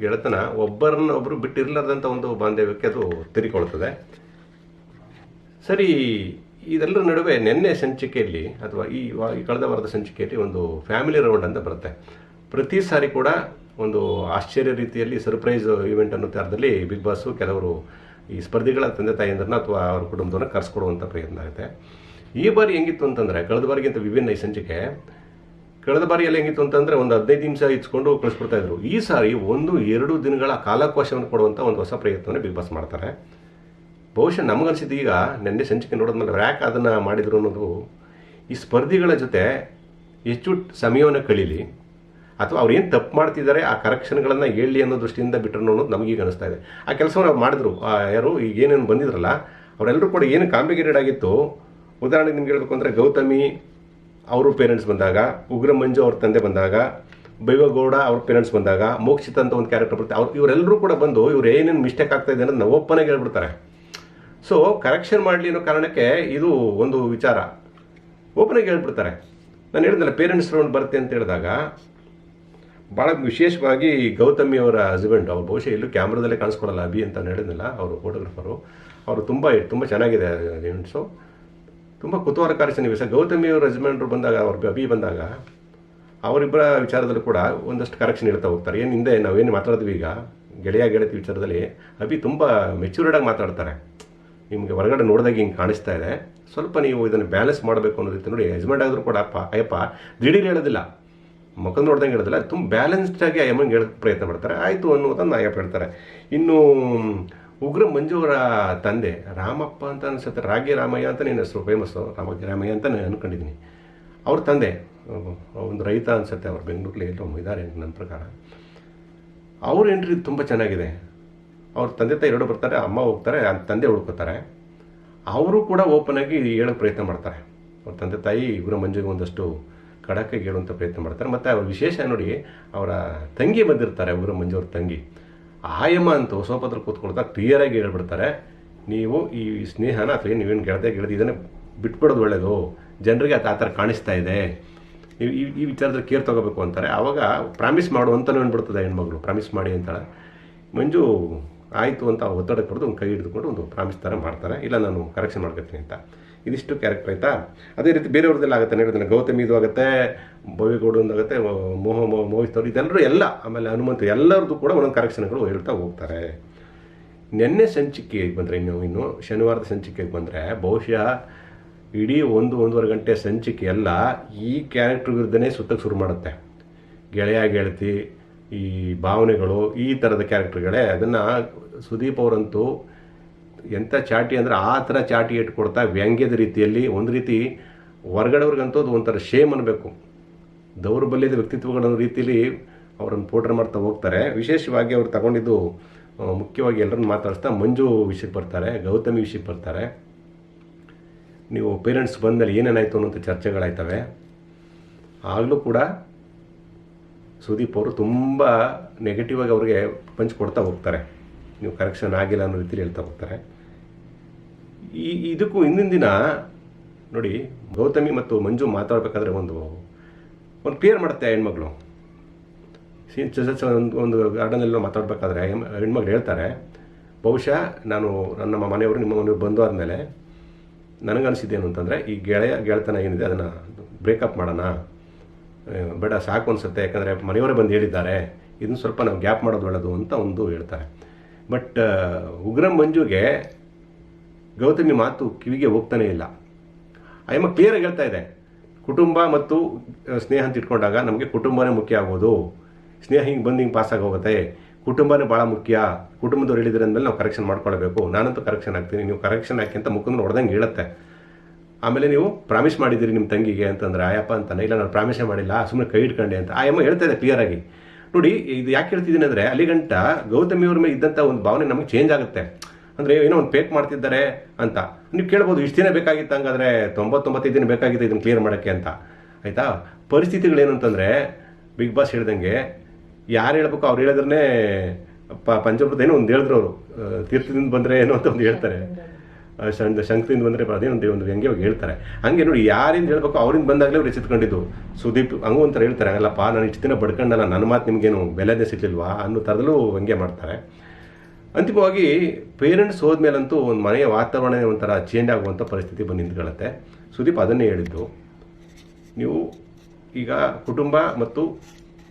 ಗೆಳೆತನ ಒಬ್ಬರನ್ನ ಒಬ್ಬರು ಬಿಟ್ಟಿರಲಾರ್ದಂಥ ಒಂದು ಬಾಂಧವ್ಯಕ್ಕೆ ಅದು ತೆರಿಕೊಳ್ತದೆ ಸರಿ ಇದೆಲ್ಲರ ನಡುವೆ ನಿನ್ನೆ ಸಂಚಿಕೆಯಲ್ಲಿ ಅಥವಾ ಈ ಕಳೆದ ವಾರದ ಸಂಚಿಕೆಯಲ್ಲಿ ಒಂದು ಫ್ಯಾಮಿಲಿ ರೌಂಡ್ ಅಂತ ಬರುತ್ತೆ. ಪ್ರತಿ ಸಾರಿ ಕೂಡ ಒಂದು ಆಶ್ಚರ್ಯ ರೀತಿಯಲ್ಲಿ ಸರ್ಪ್ರೈಸ್ ಈವೆಂಟ್ ಅನ್ನೋ ಥರದಲ್ಲಿ ಬಿಗ್ ಬಾಸು ಕೆಲವರು ಈ ಸ್ಪರ್ಧಿಗಳ ತಂದೆ ತಾಯಿಯಂದ್ರನ್ನ ಅಥವಾ ಅವ್ರ ಕುಟುಂಬದವ್ರನ್ನ ಕರೆಸ್ಕೊಡುವಂಥ ಪ್ರಯತ್ನ ಆಗುತ್ತೆ. ಈ ಬಾರಿ ಹೆಂಗಿತ್ತು ಅಂತಂದರೆ, ಕಳೆದ ಬಾರಿಗಿಂತ ವಿಭಿನ್ನ ಈ ಸಂಚಿಕೆ, ಕಳೆದ ಬಾರಿಯಲ್ಲಿ ಹೆಂಗಿತ್ತು ಅಂತಂದರೆ ಒಂದು ಹದಿನೈದು ನಿಮಿಷ ಇಚ್ಕೊಂಡು ಕಳಿಸ್ಬಿಡ್ತಾ ಇದ್ರು. ಈ ಸಾರಿ ಒಂದು, ಎರಡು ದಿನಗಳ ಕಾಲಾವಕಾಶವನ್ನು ಕೊಡುವಂಥ ಒಂದು ಹೊಸ ಪ್ರಯತ್ನವನ್ನು ಬಿಗ್ ಬಾಸ್ ಮಾಡ್ತಾರೆ. ಬಹುಶಃ ನಮಗನ್ಸಿದ್ದು ಈಗ ನೆನ್ನೆ ಸಂಚಿಕೆ ನೋಡಿದ್ಮೇಲೆ ರ್ಯಾಕ್ ಅದನ್ನು ಮಾಡಿದ್ರು ಅನ್ನೋದು ಈ ಸ್ಪರ್ಧಿಗಳ ಜೊತೆ ಹೆಚ್ಚು ಸಮಯವನ್ನು ಕಳೀಲಿ ಅಥವಾ ಅವ್ರು ಏನು ತಪ್ಪು ಮಾಡ್ತಿದ್ದಾರೆ, ಆ ಕರೆಕ್ಷನ್ಗಳನ್ನು ಹೇಳಿ ಅನ್ನೋ ದೃಷ್ಟಿಯಿಂದ ಬಿಟ್ಟರು ಅನ್ನೋದು ನಮಗೀಗ ಅನಿಸ್ತಾ ಇದೆ. ಆ ಕೆಲಸವನ್ನು ಅವ್ರು ಮಾಡಿದ್ರು. ಯಾರು ಈಗ ಏನೇನು ಬಂದಿದ್ರಲ್ಲ ಅವರೆಲ್ಲರೂ ಕೂಡ ಏನು ಕಾಂಬಿಗೇಟೆಡ್ ಆಗಿತ್ತು? ಉದಾಹರಣೆಗೆ ನಿಮ್ಗೆ ಹೇಳಬೇಕು ಅಂದರೆ ಗೌತಮಿ ಅವರು ಪೇರೆಂಟ್ಸ್ ಬಂದಾಗ, ಉಗ್ರ ಮಂಜು ಅವ್ರ ತಂದೆ ಬಂದಾಗ ಬೈವಗೌಡ ಅವ್ರ ಪೇರೆಂಟ್ಸ್ ಬಂದಾಗ ಮೋಕ್ಷಿತ ಅಂತ ಒಂದು ಕ್ಯಾರೆಕ್ಟರ್ ಬರುತ್ತೆ. ಅವ್ರು ಇವರೆಲ್ಲರೂ ಕೂಡ ಬಂದು ಇವ್ರು ಏನೇನು ಮಿಸ್ಟೇಕ್ ಆಗ್ತಾ ಇದೆ ಅನ್ನೋದು ನಾವು ಆಗಿ ಹೇಳ್ಬಿಡ್ತಾರೆ. ಸೊ ಕರೆಕ್ಷನ್ ಮಾಡಲಿ ಅನ್ನೋ ಕಾರಣಕ್ಕೆ ಇದು ಒಂದು ವಿಚಾರ. ಓಪನಾಗಿ ಹೇಳ್ಬಿಡ್ತಾರೆ. ನಾನು ಹೇಳಿದ್ನಲ್ಲ ಪೇರೆಂಟ್ಸ್ ರೌಂಡ್ ಬರುತ್ತೆ ಅಂತ ಹೇಳಿದಾಗ ಭಾಳ ವಿಶೇಷವಾಗಿ ಗೌತಮಿ ಅವರ ಹಸ್ಬೆಂಡ್ ಅವ್ರು ಬಹುಶಃ ಎಲ್ಲೂ ಕ್ಯಾಮ್ರಾದಲ್ಲೇ ಕಾಣಿಸ್ಕೊಡಲ್ಲ ಅಭಿ ಅಂತ ಹೇಳಿದ್ನಲ್ಲ, ಅವರು ಫೋಟೋಗ್ರಾಫರು ಅವರು ತುಂಬ ತುಂಬ ಚೆನ್ನಾಗಿದೆ ಇವೆಂಟ್ಸು ತುಂಬ ಕುತೂಹಲಕಾರಿ ಸನ್ನಿವೇಶ ಗೌತಮಿ ಅವರ ಹಸ್ಬೆಂಡ್ರು ಬಂದಾಗ, ಅವ್ರ ಅಭಿ ಬಂದಾಗ, ಅವರಿಬ್ಬರ ವಿಚಾರದಲ್ಲೂ ಕೂಡ ಒಂದಷ್ಟು ಕರೆಕ್ಷನ್ ಇಡ್ತಾ ಹೋಗ್ತಾರೆ. ಏನು ಹಿಂದೆ ನಾವೇನು ಮಾತಾಡಿದ್ವಿ ಈಗ, ಗೆಳೆಯ ಗೆಳತಿ ವಿಚಾರದಲ್ಲಿ, ಅಭಿ ತುಂಬ ಮೆಚ್ಯೂರ್ಡಾಗಿ ಮಾತಾಡ್ತಾರೆ. ನಿಮಗೆ ಹೊರಗಡೆ ನೋಡಿದಾಗ ಹಿಂಗೆ ಕಾಣಿಸ್ತಾ ಇದೆ. ಸ್ವಲ್ಪ ನೀವು ಇದನ್ನು ಬ್ಯಾಲೆನ್ಸ್ ಮಾಡಬೇಕು ಅನ್ನೋ ರೀತಿ ನೋಡಿ ಯಜಮಾನ್ ಆದರೂ ಕೂಡ ಅಪ್ಪ, ಅಯ್ಯಪ್ಪ, ದಿಢೀರ್ ಹೇಳೋದಿಲ್ಲ. ಮುಖ ನೋಡ್ದಂಗೆ ಹೇಳೋದಿಲ್ಲ. ತುಂಬ ಬ್ಯಾಲೆನ್ಸ್ಡಾಗಿ ಅಯ್ಯಮ್ಮಂಗೆ ಹೇಳೋಕ್ಕೆ ಪ್ರಯತ್ನ ಮಾಡ್ತಾರೆ ಆಯಿತು ಅನ್ನೋದನ್ನು ಅಯ್ಯಪ್ಪ ಹೇಳ್ತಾರೆ. ಇನ್ನು, ಉಗ್ರ ಮಂಜು ಅವರ ತಂದೆ, ರಾಮಪ್ಪ ಅಂತ ಅನಿಸುತ್ತೆ. ರಾಗಿ ರಾಮಯ್ಯ ಅಂತ ನಿನ್ನ ಹೆಸರು ಫೇಮಸ್ಸು ರಾಮ ರಾಮಯ್ಯ ಅಂತ ನಾನು ಅಂದ್ಕೊಂಡಿದ್ದೀನಿ ಅವ್ರ ತಂದೆ ಒಂದು ರೈತ ಅನಿಸುತ್ತೆ. ಅವ್ರು ಬೆಂಗಳೂರಲ್ಲಿ ಎಲ್ಲೋ ಇದ್ದಾರೆ ನನ್ನ ಪ್ರಕಾರ. ಅವ್ರ ಎಂಟ್ರಿ ತುಂಬ ಚೆನ್ನಾಗಿದೆ. ಅವ್ರ ತಂದೆ ತಾಯಿ ಎರಡು ಬರ್ತಾರೆ, ಅಮ್ಮ ಹೋಗ್ತಾರೆ ತಂದೆ ಹುಡ್ಕೋತಾರೆ. ಅವರು ಕೂಡ ಓಪನ್ ಆಗಿ ಹೇಳೋಕ್ಕೆ ಪ್ರಯತ್ನ ಮಾಡ್ತಾರೆ. ಅವ್ರ ತಂದೆ ತಾಯಿ ಇಬ್ಬರ ಮಂಜುಗೆ ಒಂದಷ್ಟು ಖಡಕ್ಕಾಗಿ ಹೇಳುವಂಥ ಪ್ರಯತ್ನ ಮಾಡ್ತಾರೆ. ಮತ್ತು ಅವ್ರ ವಿಶೇಷ ನೋಡಿ ಅವರ ತಂಗಿ ಬಂದಿರ್ತಾರೆ ಇವರ ಮಂಜು ಅವ್ರ ತಂಗಿ. ಆಯಮ್ಮ ಅಂತ ಹೊಸಪತ್ರ ಕೂತ್ಕೊಳ್ತಾ ಕ್ಲಿಯರಾಗಿ ಹೇಳ್ಬಿಡ್ತಾರೆ, ನೀವು ಈ ಸ್ನೇಹನ ಅಥವಾ ನೀವೇನು ಗೆಳದೆ ಗೆಳದಿ ಇದನ್ನು ಬಿಟ್ಬಿಡೋದು ಒಳ್ಳೆಯದು ಜನರಿಗೆ ಅದು ಆ ಥರ ಕಾಣಿಸ್ತಾ ಇದೆ. ನೀವು ಈ ಈ ವಿಚಾರದಲ್ಲಿ ಕೇರ್ ತಗೋಬೇಕು ಅಂತಾರೆ. ಆವಾಗ ಪ್ರಾಮಿಸ್ ಮಾಡು ಅಂತಲೂ ಬಿಡ್ತದೆ ಹೆಣ್ಮಗಳು? ಪ್ರಾಮಿಸ್ ಮಾಡಿ ಅಂತಾಳೆ. ಮಂಜು ಆಯಿತು ಅಂತ ಒತ್ತಡ ಕೊಡೋದು ಒಂದು ಕೈ ಹಿಡಿದುಕೊಂಡು ಒಂದು ಪ್ರಾಮಿಸ್ ಥರ ಮಾಡ್ತಾರೆ. ಇಲ್ಲ, ನಾನು ಕರೆಕ್ಷನ್ ಮಾಡ್ಕೊತೀನಿ ಅಂತ. ಇದಿಷ್ಟು ಕ್ಯಾರೆಕ್ಟರ್ ಆಯಿತಾ? ಅದೇ ರೀತಿ ಬೇರೆಯವ್ರದ್ದೆಲ್ಲ ಆಗುತ್ತೆ. ಹೇಳಿದ್ರೆ ಗೌತಮಿದು ಆಗುತ್ತೆ ಭವ್ಯಗೌಡಂದು ಆಗುತ್ತೆ ಮೋಹ, ಮೋ ಮೋಹಿತವ್ರು ಇದೆಲ್ಲರೂ ಎಲ್ಲ, ಆಮೇಲೆ ಹನುಮಂತ, ಎಲ್ಲರದ್ದು ಕೂಡ ಒಂದೊಂದು ಕರೆಕ್ಷನ್ಗಳು ಹೇಳ್ತಾ ಹೋಗ್ತಾರೆ. ನಿನ್ನೆ ಸಂಚಿಕೆಗೆ ಬಂದರೆ, ಇನ್ನು ಇನ್ನು ಶನಿವಾರದ ಸಂಚಿಕೆಗೆ ಬಂದರೆ, ಬಹುಶಃ ಇಡೀ ಒಂದು, ಒಂದೂವರೆ ಗಂಟೆ ಸಂಚಿಕೆ ಎಲ್ಲ ಈ ಕ್ಯಾರೆಕ್ಟರ್ ವಿರುದ್ಧನೇ ಸುತ್ತಕ್ಕೆ ಶುರು ಮಾಡುತ್ತೆ. ಗೆಳೆಯ, ಗೆಳತಿ ಈ ಭಾವನೆಗಳು, ಈ ಥರದ ಕ್ಯಾರೆಕ್ಟರ್ಗಳೇ ಅದನ್ನು ಸುದೀಪ್ ಅವರಂತೂ ಎಂಥ ಚಾಟಿ ಅಂದರೆ ಆ ಥರ ಚಾಟಿ ಇಟ್ಕೊಡ್ತಾ ವ್ಯಂಗ್ಯದ ರೀತಿಯಲ್ಲಿ ಒಂದು ರೀತಿ ಹೊರಗಡೆಯವ್ರಿಗಂತೂ ಅದು ಒಂಥರ ಶೇಮ್ ಅನ್ನಬೇಕು ದೌರ್ಬಲ್ಯದ ವ್ಯಕ್ತಿತ್ವಗಳ ರೀತಿಯಲ್ಲಿ ಅವರನ್ನು ಪೋಟ್ರ್ ಮಾಡ್ತಾ ಹೋಗ್ತಾರೆ. ವಿಶೇಷವಾಗಿ ಅವ್ರು ತಗೊಂಡಿದ್ದು ಮುಖ್ಯವಾಗಿ ಎಲ್ಲರನ್ನು ಮಾತಾಡಿಸ್ತಾ ಮಂಜು ವಿಷಯಕ್ಕೆ ಬರ್ತಾರೆ, ಗೌತಮಿ ವಿಷಯಕ್ಕೆ ಬರ್ತಾರೆ. ನೀವು ಪೇರೆಂಟ್ಸ್ ಬಂದಲ್ಲಿ ಏನೇನಾಯಿತು ಅನ್ನೋಂಥ ಚರ್ಚೆಗಳಾಯ್ತವೆ. ಆಗಲೂ ಕೂಡ ಸುದೀಪ್ ಅವರು ತುಂಬ ನೆಗೆಟಿವ್ ಆಗಿ ಅವ್ರಿಗೆ ಪಂಚ್ ಕೊಡ್ತಾ ಹೋಗ್ತಾರೆ. ನೀವು ಕರೆಕ್ಷನ್ ಆಗಿಲ್ಲ ಅನ್ನೋ ರೀತಿಯಲ್ಲಿ ಹೇಳ್ತಾ ಹೋಗ್ತಾರೆ. ಈ ಇದಕ್ಕೂ ಹಿಂದಿನ ದಿನ ನೋಡಿ, ಗೌತಮಿ ಮತ್ತು ಮಂಜು ಮಾತಾಡಬೇಕಾದ್ರೆ ಒಂದು ಒಂದು ಕ್ಲಿಯರ್ ಮಾಡುತ್ತೆ ಹೆಣ್ಮಗಳು. ಸೀನ್ ಒಂದು ಒಂದು ಗಾರ್ಡನಲ್ಲಿ ಮಾತಾಡಬೇಕಾದ್ರೆ ಹೆಣ್ಮಗಳು ಹೇಳ್ತಾರೆ, ಬಹುಶಃ ನಾನು ನನ್ನ ಮನೆಯವರು ನಿಮ್ಮ ಮನೆಯವರು ಬಂದು ಆದಮೇಲೆ ನನಗನ್ಸಿದ್ದೇನು ಅಂತಂದರೆ, ಈ ಗೆಳೆಯ, ಗೆಳೆತನ ಏನಿದೆ, ಅದನ್ನು ಬ್ರೇಕಪ್ ಮಾಡೋಣ. ಬೇಡ, ಸಾಕು ಅನ್ಸುತ್ತೆ. ಯಾಕಂದರೆ ಮನೆಯವರೇ ಬಂದು ಹೇಳಿದ್ದಾರೆ ಇದನ್ನು ಸ್ವಲ್ಪ ನಾವು ಗ್ಯಾಪ್ ಮಾಡೋದು ಒಳ್ಳೆದು ಅಂತ ಒಂದು ಹೇಳ್ತಾರೆ. ಬಟ್ ಉಗ್ರಂ ಮಂಜುಗೆ ಗೌತಮಿ ಮಾತು ಕಿವಿಗೆ ಹೋಗ್ತಾನೆ ಇಲ್ಲ. ಅಯ್ಯಮ್ಮ ಕ್ಲಿಯರಾಗಿ ಹೇಳ್ತಾ ಇದೆ. ಕುಟುಂಬ ಮತ್ತು ಸ್ನೇಹ ಅಂತ ಇಟ್ಕೊಂಡಾಗ ನಮಗೆ ಕುಟುಂಬನೇ ಮುಖ್ಯ ಆಗೋದು. ಸ್ನೇಹ ಹಿಂಗೆ ಬಂದು ಹಿಂಗೆ ಪಾಸ್ ಆಗೋಗುತ್ತೆ ಕುಟುಂಬನೇ ಭಾಳ ಮುಖ್ಯ. ಕುಟುಂಬದವ್ರು ಹೇಳಿದ್ರೆ ಅಂದಮೇಲೆ ನಾವು ಕರೆಕ್ಷನ್ ಮಾಡ್ಕೊಳ್ಬೇಕು. ನಾನಂತೂ ಕರೆಕ್ಷನ್ ಆಗ್ತೀನಿ ನೀವು ಕರೆಕ್ಷನ್ ಹಾಕಿ ಅಂತ ಮುಖಂದ್ರೆ ಹೊಡೆದಂಗೆ ಹೇಳುತ್ತೆ. ಆಮೇಲೆ ನೀವು ಪ್ರಾಮಿಸ್ ಮಾಡಿದ್ದೀರಿ ನಿಮ್ಮ ತಂಗಿಗೆ ಅಂತಂದ್ರೆ, ಆಯಪ್ಪ ಅಂತಾನೆ ಇಲ್ಲ, ನಾನು ಪ್ರಾಮಿಸೇ ಮಾಡಿಲ್ಲ ಸುಮ್ಮನೆ ಕೈ ಇಟ್ಕೊಂಡೆ ಅಂತ. ಆಯಮ್ಮ ಹೇಳ್ತಾ ಇದೆ ಕ್ಲಿಯರ್ ಆಗಿ. ನೋಡಿ, ಇದು ಯಾಕೆ ಹೇಳ್ತಿದ್ದೀನಿ ಅಂದರೆ ಗೌತಮಿ ಅವ್ರ ಮೇಲೆ ಇದ್ದಂಥ ಒಂದು ಭಾವನೆ ನಮಗೆ ಚೇಂಜ್ ಆಗುತ್ತೆ. ಅಂದರೆ ಏನೋ ಒಂದು ಪೇಕ್ ಮಾಡ್ತಿದ್ದಾರೆ ಅಂತ. ನೀವು ಕೇಳ್ಬೋದು, ಇಷ್ಟು ದಿನ ಬೇಕಾಗಿತ್ತು ಹಂಗಾದ್ರೆ ತೊಂಬತ್ತೊಂಬತ್ತೈದು ದಿನ ಬೇಕಾಗಿತ್ತು ಇದನ್ನು ಕ್ಲಿಯರ್ ಮಾಡೋಕ್ಕೆ ಅಂತ. ಆಯಿತಾ? ಪರಿಸ್ಥಿತಿಗಳೇನು ಅಂತಂದರೆ ಬಿಗ್ ಬಾಸ್ ಹೇಳ್ದಂಗೆ, ಯಾರು ಹೇಳ್ಬೇಕು ಅವ್ರು ಹೇಳಿದ್ರೆ ಪ ಪಂಚಮೃತ ಏನೋ ಒಂದು ಹೇಳಿದ್ರು ಅವರು. ತೀರ್ಥದಿಂದ ಬಂದರೆ ಏನೋ ಅಂತ ಒಂದು ಹೇಳ್ತಾರೆ. ಆ, ಶಂ- ಶಂಕದಿಂದ ಬಂದರೆ ಅದೇನೊಂದು ಒಂದು ವ್ಯಂಗ್ಯವಾಗಿ ಹೇಳ್ತಾರೆ. ಹಂಗೆ ನೋಡಿ ಯಾರಿಂದ ಹೇಳ್ಬೇಕು ಅವ್ರಿಂದ ಬಂದಾಗಲೇ ಅವ್ರು ಎಚ್ಚೆತ್ಕೊಂಡಿದ್ದು. ಸುದೀಪ್ ಹಂಗೂ ಒಂಥರ ಹೇಳ್ತಾರೆ ಅಲ್ಲಪ್ಪ ನಾನು ಇಷ್ಟು ದಿನ ಬಡ್ಕೊಂಡಲ್ಲ ನನ್ನ ಮಾತು ನಿಮಗೇನು ಬೆಲೆನೇ ಸಿಗ್ಲಿಲ್ವಾ ಅನ್ನೋ ಥರದಲ್ಲೂ ಹಂಗೆ ಮಾಡ್ತಾರೆ. ಅಂತಿಮವಾಗಿ ಪೇರೆಂಟ್ಸ್ ಹೋದ್ಮೇಲಂತೂ ಒಂದು ಮನೆಯ ವಾತಾವರಣ ಒಂಥರ ಚೇಂಜ್ ಆಗುವಂಥ ಪರಿಸ್ಥಿತಿ ಬಂದು ನಿಂತ್ಕೊಳ್ಳುತ್ತೆ. ಸುದೀಪ್ ಅದನ್ನೇ ಹೇಳಿದ್ದು. ನೀವು ಈಗ ಕುಟುಂಬ ಮತ್ತು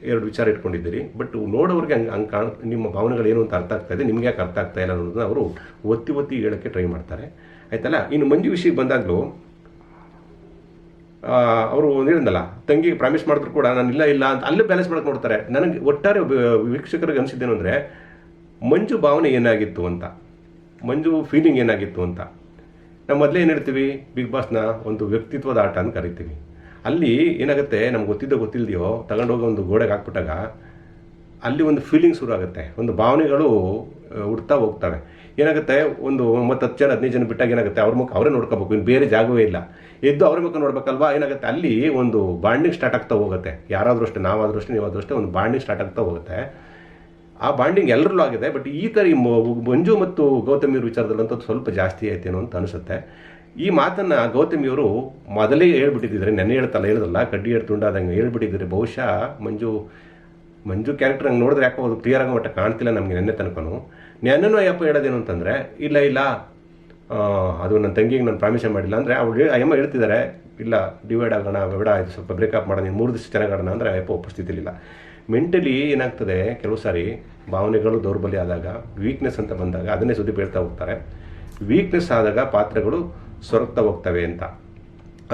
ಎರಡು ವಿಚಾರ ಇಟ್ಕೊಂಡಿದ್ದೀರಿ. ಬಟ್ ನೋಡೋರಿಗೆ ಹಂಗೆ ಹಂಗೆ ಕಾಣ, ನಿಮ್ಮ ಭಾವನೆಗಳು ಏನು ಅಂತ ಅರ್ಥ ಆಗ್ತಾ ಇದೆ. ನಿಮ್ಗೆ ಯಾಕೆ ಅರ್ಥ ಆಗ್ತಾ ಇಲ್ಲ ಅನ್ನೋದನ್ನ ಅವರು ಒತ್ತಿ ಒತ್ತಿ ಹೇಳೋಕ್ಕೆ ಟ್ರೈ ಮಾಡ್ತಾರೆ. ಆಯ್ತಲ್ಲ? ಇನ್ನು ಮಂಜು ವಿಷಯಕ್ಕೆ ಬಂದಾಗಲೂ ಅವರು ಹೇಳಿದ್ನಲ್ಲ, ತಂಗಿಗೆ ಪ್ರಾಮಿಸ್ ಮಾಡಿದ್ರು ಕೂಡ ನಾನು ಇಲ್ಲ ಇಲ್ಲ ಅಂತ ಅಲ್ಲೇ ಬ್ಯಾಲೆನ್ಸ್ ಮಾಡಕ್ಕೆ ನೋಡ್ತಾರೆ ನನಗೆ ಒಟ್ಟಾರೆ ವೀಕ್ಷಕರಿಗೆ ಅನಿಸಿದ್ದೇನು ಅಂದರೆ, ಮಂಜು ಭಾವನೆ ಏನಾಗಿತ್ತು ಅಂತ, ಮಂಜು ಫೀಲಿಂಗ್ ಏನಾಗಿತ್ತು ಅಂತ, ನಾವು ಮೊದಲೇ ಏನು ಹೇಳ್ತೀವಿ? ಬಿಗ್ ಬಾಸ್ನ ಒಂದು ವ್ಯಕ್ತಿತ್ವದ ಆಟ ಅಂತ ಕರಿತೀವಿ. ಅಲ್ಲಿ ಏನಾಗುತ್ತೆ, ನಮ್ಗೆ ಗೊತ್ತಿದ್ದೋ ಗೊತ್ತಿಲ್ದೆಯೋ ತಗೊಂಡೋಗಿ ಒಂದು ಗೋಡೆಗೆ ಹಾಕ್ಬಿಟ್ಟಾಗ ಅಲ್ಲಿ ಒಂದು ಫೀಲಿಂಗ್ ಶುರು ಆಗುತ್ತೆ. ಒಂದು ಭಾವನೆಗಳು ಹುಡ್ತಾ ಹೋಗ್ತವೆ. ಏನಾಗುತ್ತೆ, ಒಂದು ಒಂಬತ್ತು ಹತ್ತು ಜನ, ಹದಿನೈದು ಜನ ಬಿಟ್ಟಾಗ ಏನಾಗುತ್ತೆ, ಅವ್ರ ಮುಖ ಅವರೇ ನೋಡ್ಕೋಬೇಕು. ಇನ್ನು ಬೇರೆ ಜಾಗವೇ ಇಲ್ಲ. ಎದ್ದು ಅವ್ರ ಮುಖ ನೋಡ್ಬೇಕಲ್ವಾ? ಏನಾಗುತ್ತೆ, ಅಲ್ಲಿ ಒಂದು ಬಾಂಡಿಂಗ್ ಸ್ಟಾರ್ಟ್ ಆಗ್ತಾ ಹೋಗುತ್ತೆ. ಯಾರಾದರೂ ಅಷ್ಟೇ, ನಾವಾದರೂ ಅಷ್ಟೇ, ನೀವಾದ್ರೂ ಅಷ್ಟೇ ಒಂದು ಬಾಂಡಿಂಗ್ ಸ್ಟಾರ್ಟ್ ಆಗ್ತಾ ಹೋಗುತ್ತೆ. ಆ ಬಾಂಡಿಂಗ್ ಎಲ್ಲರಲ್ಲೂ ಆಗಿದೆ ಬಟ್ ಈ ಥರ ಮಂಜು ಮತ್ತು ಗೌತಮಿಯವ್ರ ವಿಚಾರದಲ್ಲಂತೂ ಸ್ವಲ್ಪ ಜಾಸ್ತಿ ಆಯ್ತೇನೋ ಅಂತ ಅನಿಸುತ್ತೆ. ಈ ಮಾತನ್ನು ಗೌತಮಿಯವರು ಮೊದಲೇ ಹೇಳ್ಬಿಟ್ಟಿದ್ದಾರೆ ನೆನ್ನೆ ಹೇಳ್ತಲ್ಲ, ಹೇಳಿದಲ್ಲ, ಕಡ್ಡಿ ಹೇಳಿ ತುಂಡಾದಂಗೆ ಹೇಳ್ಬಿಟ್ಟಿದ್ದಾರೆ ಬಹುಶಃ ಮಂಜು ಮಂಜು ಕ್ಯಾರೆಕ್ಟರ್ ಹಂಗೆ ನೋಡಿದ್ರೆ ಯಾಕೋ ಅದು ಕ್ಲಿಯರ್ ಆಗೋ ಮಟ್ಟ ಕಾಣ್ತಿಲ್ಲ ನಮಗೆ ನೆನ್ನೆ ತನಕನು. ನೆನ್ನೂ ಅಯ್ಯಪ್ಪ ಹೇಳೋದೇನು ಅಂತಂದರೆ, ಇಲ್ಲ ಇಲ್ಲ ಅದು ನನ್ನ ತಂಗಿಗೆ ನಾನು ಪ್ರಾಮಿಷನ್ ಮಾಡಿಲ್ಲ ಅಂದರೆ ಅವಳು ಅಯ್ಯಮ್ಮ ಹೇಳ್ತಿದ್ದಾರೆ ಇಲ್ಲ ಡಿವೈಡ್ ಆಗೋಣ, ಬೇಡ, ಇದು ಸ್ವಲ್ಪ ಬ್ರೇಕಪ್ ಮಾಡೋಣ ನೀನು ಮೂರು ದಿವಸ ಚೆನ್ನಾಗಿ ಆಡೋಣ ಅಂದರೆ ಅಯ್ಯಪ್ಪ ಒಪ್ಪಿಸ್ತಿದ್ದಿಲ್ಲ. ಮೆಂಟಲಿ ಏನಾಗ್ತದೆ, ಕೆಲವು ಸಾರಿ ಭಾವನೆಗಳು ದೌರ್ಬಲ್ಯ ಆದಾಗ ವೀಕ್ನೆಸ್ ಅಂತ ಬಂದಾಗ ಅದನ್ನೇ ಸುದ್ದಿ ಹೇಳ್ತಾ ಹೋಗ್ತಾರೆ. ವೀಕ್ನೆಸ್ ಆದಾಗ ಪಾತ್ರಗಳು ಸೊರಗ್ತಾ ಹೋಗ್ತವೆ ಅಂತ.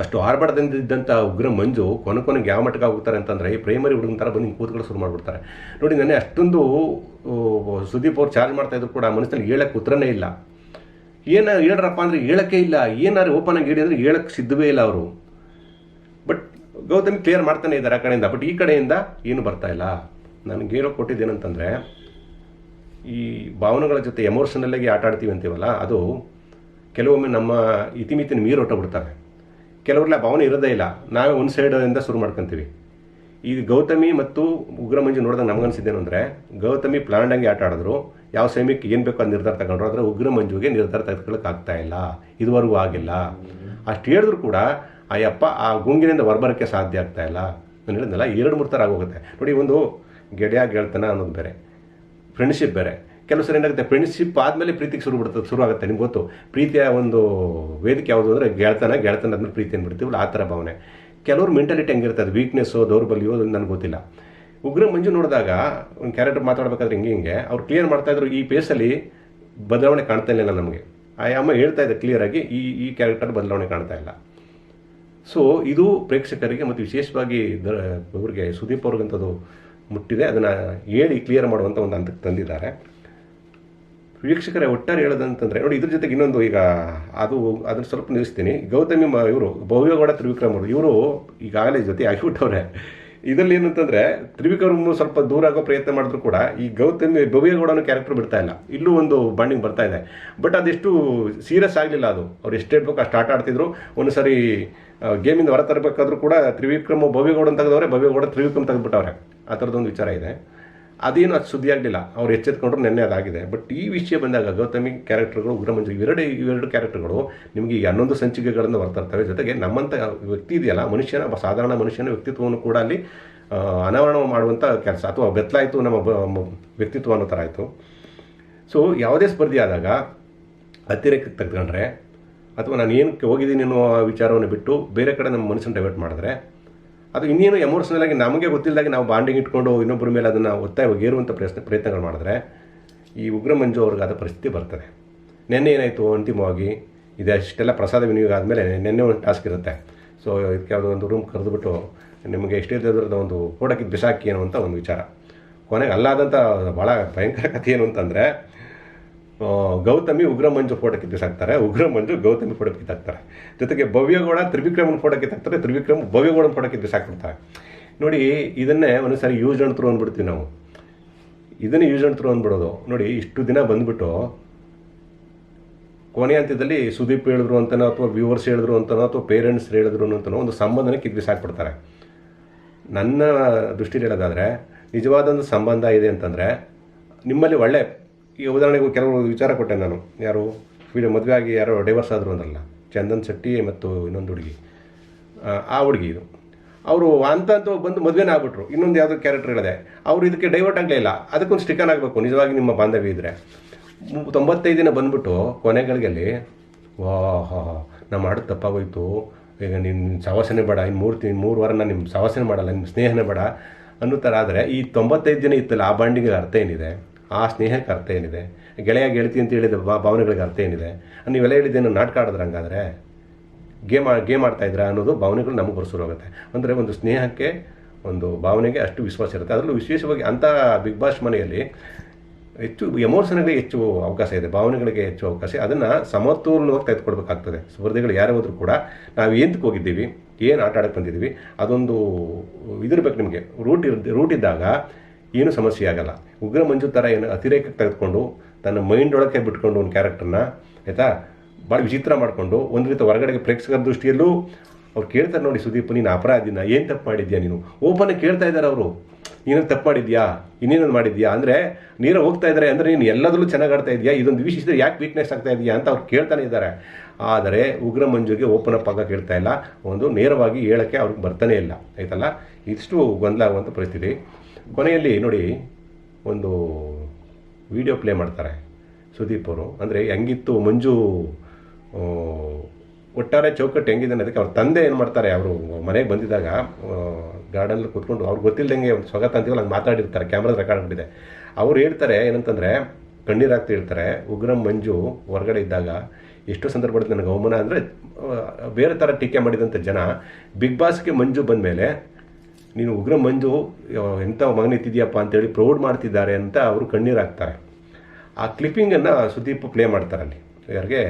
ಅಷ್ಟು ಆರ್ಭಟದಿಂದಿದ್ದಂಥ ಉಗ್ರ ಮಂಜು ಕೊನೆ ಕೊನೆಗೆ ಯಾವ ಮಟ್ಟಕ್ಕೆ ಹೋಗ್ತಾರೆ ಅಂತಂದರೆ ಈ ಪ್ರೈಮರಿ ಹುಡುಗನ ಥರ ಬಂದು ಕೂತ್ಕೊಳ್ಳೋ ಶುರು ಮಾಡಿಬಿಡ್ತಾರೆ. ನೋಡಿ ನನಗೆ ಅಷ್ಟೊಂದು ಸುದೀಪ್ ಅವ್ರು ಚಾರ್ಜ್ ಮಾಡ್ತಾ ಇದ್ರು ಕೂಡ ಮನಸ್ಸಲ್ಲಿ ಹೇಳಕ್ಕೆ ಉತ್ತರನೇ ಇಲ್ಲ. ಏನು ಹೇಳ್ರಪ್ಪ ಅಂದರೆ ಹೇಳೋಕ್ಕೆ ಇಲ್ಲ. ಏನಾದ್ರು ಓಪನ್ ಆಗಿ ಹೇಳಿ ಅಂದರೆ ಹೇಳಕ್ಕೆ ಸಿದ್ಧವೇ ಇಲ್ಲ ಅವರು. ಬಟ್ ಗೌತಮಿ ಕ್ಲಿಯರ್ ಮಾಡ್ತಾನೆ ಇದ್ದಾರೆ ಆ ಕಡೆಯಿಂದ. ಬಟ್ ಈ ಕಡೆಯಿಂದ ಏನು ಬರ್ತಾ ಇಲ್ಲ. ನನಗೆ ಹೇಳೋ ಕೊಟ್ಟಿದ್ದೇನಂತಂದರೆ, ಈ ಭಾವನೆಗಳ ಜೊತೆ ಎಮೋಷನಲ್ಲಾಗಿ ಆಟ ಆಡ್ತೀವಿ ಅಂತೀವಲ್ಲ, ಅದು ಕೆಲವೊಮ್ಮೆ ನಮ್ಮ ಇತಿಮಿತಿನ ಮೀರಿ ಹೊಟ್ಟೋಗ್ಬಿಡ್ತವೆ ಕೆಲವ್ರೆಲ್ಲ ಭಾವನೆ ಇರೋದೇ ಇಲ್ಲ. ನಾವೇ ಒಂದು ಸೈಡಿಂದ ಶುರು ಮಾಡ್ಕೊತೀವಿ. ಈ ಗೌತಮಿ ಮತ್ತು ಉಗ್ರ ಮಂಜು ನೋಡಿದಾಗ ನಮಗನ್ಸಿದ್ದೇನು ಅಂದರೆ, ಗೌತಮಿ ಪ್ಲಾಂಡಂಗೆ ಆಟ ಆಡಿದ್ರು. ಯಾವ ಸಮಯಕ್ಕೆ ಏನು ಬೇಕೋ ಅದು ನಿರ್ಧಾರ ತಗೊಂಡ್ರು. ಆದರೆ ಉಗ್ರ ಮಂಜುಗೆ ನಿರ್ಧಾರ ತೆಗೆದುಕೊಳ್ಳೋಕೆ ಆಗ್ತಾ ಇಲ್ಲ. ಇದುವರೆಗೂ ಆಗಿಲ್ಲ. ಅಷ್ಟು ಹೇಳಿದ್ರು ಕೂಡ ಆ ಯಪ್ಪ ಆ ಗುಂಗಿನಿಂದ ಹೊರಬರೋಕ್ಕೆ ಸಾಧ್ಯ ಆಗ್ತಾ ಇಲ್ಲ. ನಾನು ಹೇಳಿದ್ನಲ್ಲ ಎರಡು ಮೂರು ಥರ ಆಗೋಗುತ್ತೆ. ನೋಡಿ, ಒಂದು ಗೆಳೆಯ ಗೆಳ್ತನ ಅನ್ನೋದು ಬೇರೆ. ಫ್ರೆಂಡ್ಶಿಪ್ ಬೇರೆ. ಕೆಲವು ಸರಿ ಏನಾಗುತ್ತೆ ಫ್ರೆಂಡ್ಶಿಪ್ ಆದಮೇಲೆ ಪ್ರೀತಿಗೆ ಶುರು ಬಿಡ್ತದೆ ಶುರು ಆಗುತ್ತೆ ನಿಮ್ಗೆ ಗೊತ್ತು. ಪ್ರೀತಿಯ ಒಂದು ವೇದಿಕೆ ಯಾವುದು ಅಂದರೆ ಗೆಳತನ ಗೆಳತನ ಆದಮೇಲೆ ಪ್ರೀತಿ ಅಂದ್ಬಿಡ್ತೀವಲ್ಲ ಆ ಥರ ಭಾವನೆ. ಕೆಲವ್ರು ಮೆಂಟಾಲಿಟಿ ಹೆಂಗಿರ್ತದೆ ವೀಕ್ನೆಸ್ಸು ದೌರ್ಬಲ್ಯೋ ನನಗೆ ಗೊತ್ತಿಲ್ಲ. ಉಗ್ರ ಮಂಜು ನೋಡಿದಾಗ, ಒಂದು ಕ್ಯಾರೆಕ್ಟರ್ ಮಾತಾಡ್ಬೇಕಾದ್ರೆ ಹಿಂಗೆ ಹಿಂಗೆ, ಅವ್ರು ಕ್ಲಿಯರ್ ಮಾಡ್ತಾಯಿದ್ರು ಈ ಪೇಸಲ್ಲಿ ಬದಲಾವಣೆ ಕಾಣ್ತಾ ಇಲ್ಲ ನಮಗೆ. ಆ ಅಮ್ಮ ಹೇಳ್ತಾ ಇದೆ ಕ್ಲಿಯರಾಗಿ ಈ ಈ ಕ್ಯಾರೆಕ್ಟರ್ ಬದಲಾವಣೆ ಕಾಣ್ತಾ ಇಲ್ಲ. ಸೊ ಇದು ಪ್ರೇಕ್ಷಕರಿಗೆ ಮತ್ತು ವಿಶೇಷವಾಗಿ ಇವ್ರಿಗೆ ಸುದೀಪ್ ಅವ್ರಿಗಂಥದ್ದು ಮುಟ್ಟಿದೆ. ಅದನ್ನು ಹೇಳಿ ಕ್ಲಿಯರ್ ಮಾಡುವಂಥ ಒಂದು ಹಂತಕ್ಕೆ ತಂದಿದ್ದಾರೆ. ವೀಕ್ಷಕರೇ ಒಟ್ಟಾರೆ ಹೇಳೋದಂತಂದರೆ ನೋಡಿ ಇದ್ರ ಜೊತೆಗೆ ಇನ್ನೊಂದು ಈಗ ಅದು ಅದನ್ನು ಸ್ವಲ್ಪ ನಿಲ್ಲಿಸ್ತೀನಿ. ಗೌತಮಿ ಇವರು ಭವ್ಯಗೌಡ ತ್ರಿವಿಕ್ರಮ್ ಅವರು. ಇವರು ಈಗಾಗಲೇ ಜೊತೆ ಆಗಿಬಿಟ್ಟವ್ರೆ ಇದರಲ್ಲಿ ಏನಂತಂದರೆ ತ್ರಿವಿಕ್ರಮ್ ಸ್ವಲ್ಪ ದೂರ ಆಗೋ ಪ್ರಯತ್ನ ಮಾಡಿದ್ರು ಕೂಡ ಈ ಗೌತಮಿ ಭವ್ಯಗೌಡನ ಕ್ಯಾರೆಕ್ಟರ್ ಬಿಡ್ತಾ ಇಲ್ಲ. ಇಲ್ಲೂ ಒಂದು ಬಾಂಡಿಂಗ್ ಬರ್ತಾ ಇದೆ. ಬಟ್ ಅದೆಷ್ಟು ಸೀರಿಯಸ್ ಆಗಲಿಲ್ಲ ಅದು. ಅವ್ರು ಎಷ್ಟು ಹೇಳ್ಬೇಕು ಅಷ್ಟು ಆಟ ಆಡ್ತಿದ್ರು. ಒಂದು ಸರಿ ಗೇಮಿಂದ ಹೊರತರಬೇಕಾದ್ರೂ ಕೂಡ ತ್ರಿವಿಕ್ರಮ್ ಭವ್ಯಗೌಡನ ತೆಗೆದವ್ರೆ, ಭವ್ಯಗೌಡ ತ್ರಿವಿಕ್ರಮ್ ತೆಗೆದ್ಬಿಟ್ಟವ್ರೆ. ಆ ಥರದ್ದೊಂದು ವಿಚಾರ ಇದೆ. ಅದೇನು ಅದು ಸುದ್ದಿ ಆಗಲಿಲ್ಲ. ಅವ್ರು ಎಚ್ಚೆತ್ಕೊಂಡ್ರು ನೆನ್ನೆ ಅದಾಗಿದೆ. ಬಟ್ ಈ ವಿಷಯ ಬಂದಾಗ ಗೌತಮಿ ಕ್ಯಾರೆಕ್ಟರ್ಗಳು ಉಗ್ರಮಂಜು ಇವೆರಡು ಇವೆರಡು ಕ್ಯಾರೆಕ್ಟರ್ಗಳು ನಿಮಗೆ ಈ ಹನ್ನೊಂದು ಸಂಚಿಕೆಗಳನ್ನು ಬರ್ತಿರ್ತವೆ ಜೊತೆಗೆ ನಮ್ಮಂಥ ವ್ಯಕ್ತಿ ಇದೆಯಲ್ಲ, ಮನುಷ್ಯನ, ಸಾಧಾರಣ ಮನುಷ್ಯನ ವ್ಯಕ್ತಿತ್ವವನ್ನು ಕೂಡ ಅಲ್ಲಿ ಅನಾವರಣ ಮಾಡುವಂಥ ಕೆಲಸ ಅಥವಾ ಬೆತ್ತಲಾಯಿತು ನಮ್ಮ ವ್ಯಕ್ತಿತ್ವ ಅನ್ನೋ ಥರ ಆಯಿತು. ಸೊ ಯಾವುದೇ ಸ್ಪರ್ಧೆ ಆದಾಗ ಹತ್ತಿರಕ್ಕೆ ತೆಗೆದುಕೊಂಡ್ರೆ ಅಥವಾ ನಾನು ಏನಕ್ಕೆ ಹೋಗಿದ್ದೀನಿ ಅನ್ನೋ ವಿಚಾರವನ್ನು ಬಿಟ್ಟು ಬೇರೆ ಕಡೆ ನಮ್ಮ ಮನಸ್ಸನ್ನು ಡೈವರ್ಟ್ ಮಾಡಿದ್ರೆ ಅದು ಇನ್ನೇನು ಎಮೋಷನಲ್ ಆಗಿ ನಮಗೆ ಗೊತ್ತಿಲ್ಲದಾಗೆ ನಾವು ಬಾಂಡಿಂಗ್ ಇಟ್ಕೊಂಡು ಇನ್ನೊಬ್ಬರ ಮೇಲೆ ಅದನ್ನು ಒತ್ತಾಯ ಹೋಗಿರುವಂಥ ಪ್ರಯತ್ನ, ಪ್ರಯತ್ನಗಳು ಮಾಡಿದ್ರೆ ಈ ಉಗ್ರ ಮಂಜು ಅವ್ರಿಗಾದ ಪರಿಸ್ಥಿತಿ ಬರ್ತದೆ. ನಿನ್ನೆ ಏನಾಯಿತು ಅಂತಿಮವಾಗಿ ಇದೆಷ್ಟೆಲ್ಲ ಪ್ರಸಾದ ವಿನಿಯೋಗ ಆದಮೇಲೆ ನಿನ್ನೆ ಒಂದು ಟಾಸ್ಕ್ ಇರುತ್ತೆ. ಸೊ ಇದಕ್ಕೆ ಯಾವುದೋ ಒಂದು ರೂಮ್ ಕರೆದುಬಿಟ್ಟು ನಿಮಗೆ ಎಷ್ಟೇ ಇದ್ದದ್ರದ ಒಂದು ಫೋಟೋಕ್ಕೆ ಬಿಸಾಕಿ ಏನು ಅಂತ ಒಂದು ವಿಚಾರ. ಕೊನೆಗೆ ಅಲ್ಲಾದಂಥ ಭಾಳ ಭಯಂಕರ ಕಥೆ ಏನು ಅಂತಂದರೆ ಗೌತಮಿ ಉಗ್ರ ಮಂಜು ಫೋಟೋ ಕಿತ್ತಾಕ್ತಾರೆ ಉಗ್ರ ಮಂಜು ಗೌತಮಿ ಫೋಟೋ ಕಿತ್ತಾಕ್ತಾರೆ ಜೊತೆಗೆ ಭವ್ಯಗೌಡ ತ್ರಿವಿಕ್ರಮನ ಫೋಟೋ ಕಿತ್ತಾಕ್ತಾರೆ ತ್ರಿವಿಕ್ರಮ ಭವ್ಯಗೌಡನ ಫೋಟೋ ಕಿತ್ತಾಕ್ಬಿಡ್ತಾರೆ ನೋಡಿ, ಇದನ್ನೇ ಒಂದೊಂದ್ಸರಿ ಯೂಸ್ ಅಂಡ್ ಥ್ರೂ ಅಂದ್ಬಿಡ್ತೀವಿ ನಾವು. ಇದನ್ನೇ ಯೂಸ್ ಅಂಡ್ ಥ್ರೂ ಅಂದ್ಬಿಡೋದು. ನೋಡಿ, ಇಷ್ಟು ದಿನ ಬಂದ್ಬಿಟ್ಟು ಕೊನೆ ಹಂತದಲ್ಲಿ ಸುದೀಪ್ ಹೇಳಿದ್ರು ಅಂತನೋ ಅಥವಾ ವ್ಯೂವರ್ಸ್ ಹೇಳಿದ್ರು ಅಂತನೋ ಅಥವಾ ಪೇರೆಂಟ್ಸ್ ಹೇಳಿದ್ರು ಅಂತನೋ ಒಂದು ಸಂಬಂಧನೇ ಕಿತ್ಬಿಸಾಕ್ಬಿಡ್ತಾರೆ ನನ್ನ ದೃಷ್ಟಿಲಿ ಹೇಳೋದಾದರೆ ನಿಜವಾದ ಒಂದು ಸಂಬಂಧ ಇದೆ ಅಂತಂದರೆ, ನಿಮ್ಮಲ್ಲಿ ಒಳ್ಳೆ ಈ ಉದಾಹರಣೆಗೆ ಕೆಲವು ವಿಚಾರ ಕೊಟ್ಟೆ ನಾನು. ಯಾರು ವಿಡಿಯೋ ಮದುವೆ ಆಗಿ ಯಾರೋ ಡೈವರ್ಸ್ ಆದರು ಅಂದ್ರಲ್ಲ ಚಂದನ್ ಶೆಟ್ಟಿ ಮತ್ತು ಇನ್ನೊಂದು ಹುಡುಗಿ. ಆ, ಹುಡುಗಿ ಇದು. ಅವರು ಅಂತ ಅಂತ ಬಂದು ಮದುವೆನೇ ಆಗ್ಬಿಟ್ರು. ಇನ್ನೊಂದು ಯಾವುದೋ ಕ್ಯಾರೆಕ್ಟರ್ ಹೇಳಿದೆ ಅವರು ಇದಕ್ಕೆ ಡೈವರ್ಟ್ ಆಗಲೇ ಇಲ್ಲ. ಅದಕ್ಕೊಂದು ಸ್ಟಿಕನ್ ಆಗಬೇಕು ನಿಜವಾಗಿ ನಿಮ್ಮ ಬಾಂಧವ್ಯ ಇದ್ದರೆ ತೊಂಬತ್ತೈದು ದಿನ ಬಂದ್ಬಿಟ್ಟು ಕೊನೆಗಳಿಗೆಲ್ಲಿ ವಾ ಹಾ ನಾ ಮಾಡೋದು ತಪ್ಪಾಗೋಯ್ತು. ಈಗ ನಿನ್ನ ಸವಾಸನೆ ಬೇಡ. ಇನ್ನು ಮೂರು ತಿಂಗ್ ಮೂರು ವಾರ ನಾನು ನಿಮ್ಮ ಸವಾಸನೆ ಮಾಡಲ್ಲ ನಿಮ್ಮ ಸ್ನೇಹನೇ ಬೇಡ. ಅನ್ನೋ ಥರ ಆದರೆ ಈ ತೊಂಬತ್ತೈದು ದಿನ ಇತ್ತಲ್ಲ ಆ ಬಾಂಡಿಗೆ ಅರ್ಥ ಏನಿದೆ? ಆ ಸ್ನೇಹಕ್ಕೆ ಅರ್ಥ ಏನಿದೆ? ಗೆಳೆಯ ಗೆಳತಿ ಅಂತ ಹೇಳಿದ ಭಾವನೆಗಳಿಗೆ ಅರ್ಥ ಏನಿದೆ? ನೀವೆಲ್ಲ ಹೇಳಿದ್ದೇನು ನಾಟಕ ಆಡಿದ್ರೆ ಹಂಗಾದ್ರೆ? ಗೇಮ್ ಗೇಮ್ ಆಡ್ತಾ ಇದ್ರೆ ಅನ್ನೋದು ಭಾವನೆಗಳು ನಮಗೆ ಬರೋ ಹೋಗುತ್ತೆ ಅಂದರೆ ಒಂದು ಸ್ನೇಹಕ್ಕೆ, ಒಂದು ಭಾವನೆಗೆ ಅಷ್ಟು ವಿಶ್ವಾಸ ಇರುತ್ತೆ. ಅದರಲ್ಲೂ ವಿಶೇಷವಾಗಿ ಅಂಥ ಬಿಗ್ ಬಾಸ್ ಮನೆಯಲ್ಲಿ ಹೆಚ್ಚು ಎಮೋಷನ್ಗೆ ಹೆಚ್ಚು ಅವಕಾಶ ಇದೆ, ಭಾವನೆಗಳಿಗೆ ಹೆಚ್ಚು ಅವಕಾಶ ಅದನ್ನು ಸಮತೋಲನವಾಗಿ ತೆಗೆದುಕೊಡ್ಬೇಕಾಗ್ತದೆ. ಸ್ಪರ್ಧೆಗಳು ಯಾರೇ ಹೋದರೂ ಕೂಡ ನಾವು ಏನಕ್ಕೆ ಹೋಗಿದ್ದೀವಿ, ಏನು ಆಟ ಆಡಕ್ಕೆ ಬಂದಿದ್ದೀವಿ, ಅದೊಂದು ಇದಿರಬೇಕು ನಿಮಗೆ. ರೂಟ್ ಇರ್ ರೂಟ್ ಇದ್ದಾಗ ಏನೂ ಸಮಸ್ಯೆ ಆಗಲ್ಲ. ಉಗ್ರ ಮಂಜು ಥರ ಏನು ಅತಿರೇಕಕ್ಕೆ ತೆಗೆದುಕೊಂಡು ತನ್ನ ಮೈಂಡ್ ಒಳಗೆ ಬಿಟ್ಕೊಂಡು ಒಂದು ಕ್ಯಾರೆಕ್ಟರ್ನ ಆಯಿತಾ? ಭಾಳ ವಿಚಿತ್ರ ಮಾಡಿಕೊಂಡು ಒಂದು ರೀತಿ ಹೊರಗಡೆಗೆ ಪ್ರೇಕ್ಷಕರ ದೃಷ್ಟಿಯಲ್ಲೂ ಅವ್ರು ಕೇಳ್ತಾರೆ ನೋಡಿ ಸುದೀಪ್, ನೀನು ಅಪರಾಧಿನ, ಏನು ತಪ್ಪು ಮಾಡಿದ್ಯಾ ನೀನು? ಓಪನ್ ಕೇಳ್ತಾ ಇದ್ದಾರೆ ಅವರು. ನೀನು ತಪ್ಪು ಮಾಡಿದ್ಯಾ? ಇನ್ನೇನು ಮಾಡಿದ್ಯಾ? ಅಂದರೆ ನೀರು ಹೋಗ್ತಾ ಇದ್ದಾರೆ ಅಂದರೆ ನೀನು ಎಲ್ಲದರಲ್ಲೂ ಚೆನ್ನಾಗಿ ಆಡ್ತಾ ಇದೆಯಾ? ಇದೊಂದು ವಿಶೇಷ ಯಾಕೆ ವೀಕ್ನೆಸ್ ಆಗ್ತಾ ಇದೆಯಾ ಅಂತ ಅವ್ರು ಕೇಳ್ತಾನೆ ಇದ್ದಾರೆ ಆದರೆ ಉಗ್ರ ಮಂಜುಗೆ ಓಪನ್ ಅಪ್ ಆಗ ಕೇಳ್ತಾ ಇಲ್ಲ. ಒಂದು ನೇರವಾಗಿ ಹೇಳೋಕ್ಕೆ ಅವ್ರಿಗೆ ಬರ್ತಾನೆ ಇಲ್ಲ. ಆಯ್ತಲ್ಲ? ಇಷ್ಟು ಗೊಂದಲ ಆಗುವಂಥ ಪರಿಸ್ಥಿತಿ. ಕೊನೆಯಲ್ಲಿ ನೋಡಿ, ಒಂದು ವಿಡಿಯೋ ಪ್ಲೇ ಮಾಡ್ತಾರೆ ಸುದೀಪ್ ಅವರು. ಅಂದರೆ ಹೆಂಗಿತ್ತು ಮಂಜು ಒಟ್ಟಾರೆ ಚೌಕಟ್ಟು ಹೆಂಗಿದೆ ಅನ್ನೋದಕ್ಕೆ ಅವ್ರ ತಂದೆ ಏನು ಮಾಡ್ತಾರೆ, ಅವರು ಮನೆಗೆ ಬಂದಿದ್ದಾಗ ಗಾರ್ಡನಲ್ಲಿ ಕೂತ್ಕೊಂಡು ಅವ್ರು ಗೊತ್ತಿಲ್ಲದಂಗೆ ಒಂದು ಸ್ವಾಗತ ಅಂತೀವಲ್ಲ ಹಂಗೆ ಮಾತಾಡಿರ್ತಾರೆ ಕ್ಯಾಮ್ರಾದ ರೆಕಾರ್ಡ್ ಮಾಡಿದೆ ಅವ್ರು ಹೇಳ್ತಾರೆ ಏನಂತಂದರೆ ಕಣ್ಣೀರಾಗ್ತಾ ಇರ್ತಾರೆ, ಉಗ್ರಂ ಮಂಜು ಹೊರಗಡೆ ಇದ್ದಾಗ ಎಷ್ಟು ಸಂದರ್ಭದಲ್ಲಿ ನನಗೆ ಅವಮಾನ ಅಂದರೆ ಬೇರೆ ಥರ ಟೀಕೆ ಮಾಡಿದಂಥ ಜನ, ಬಿಗ್ ಬಾಸ್ಗೆ ಮಂಜು ಬಂದ ಮೇಲೆ ನೀನು ಉಗ್ರ ಮಂಜು ಎಂಥ ಮಗನಿತ್ತಿದೆಯಪ್ಪ ಅಂತೇಳಿ ಪ್ರೌಡ್ ಮಾಡ್ತಿದ್ದಾರೆ ಅಂತ ಅವರು ಕಣ್ಣೀರು ಹಾಕ್ತಾರೆ ಆ ಕ್ಲಿಪ್ಪಿಂಗನ್ನು ಸುದೀಪ್ ಪ್ಲೇ ಮಾಡ್ತಾರೆ ಅಲ್ಲಿ. ಯಾರಿಗೆ?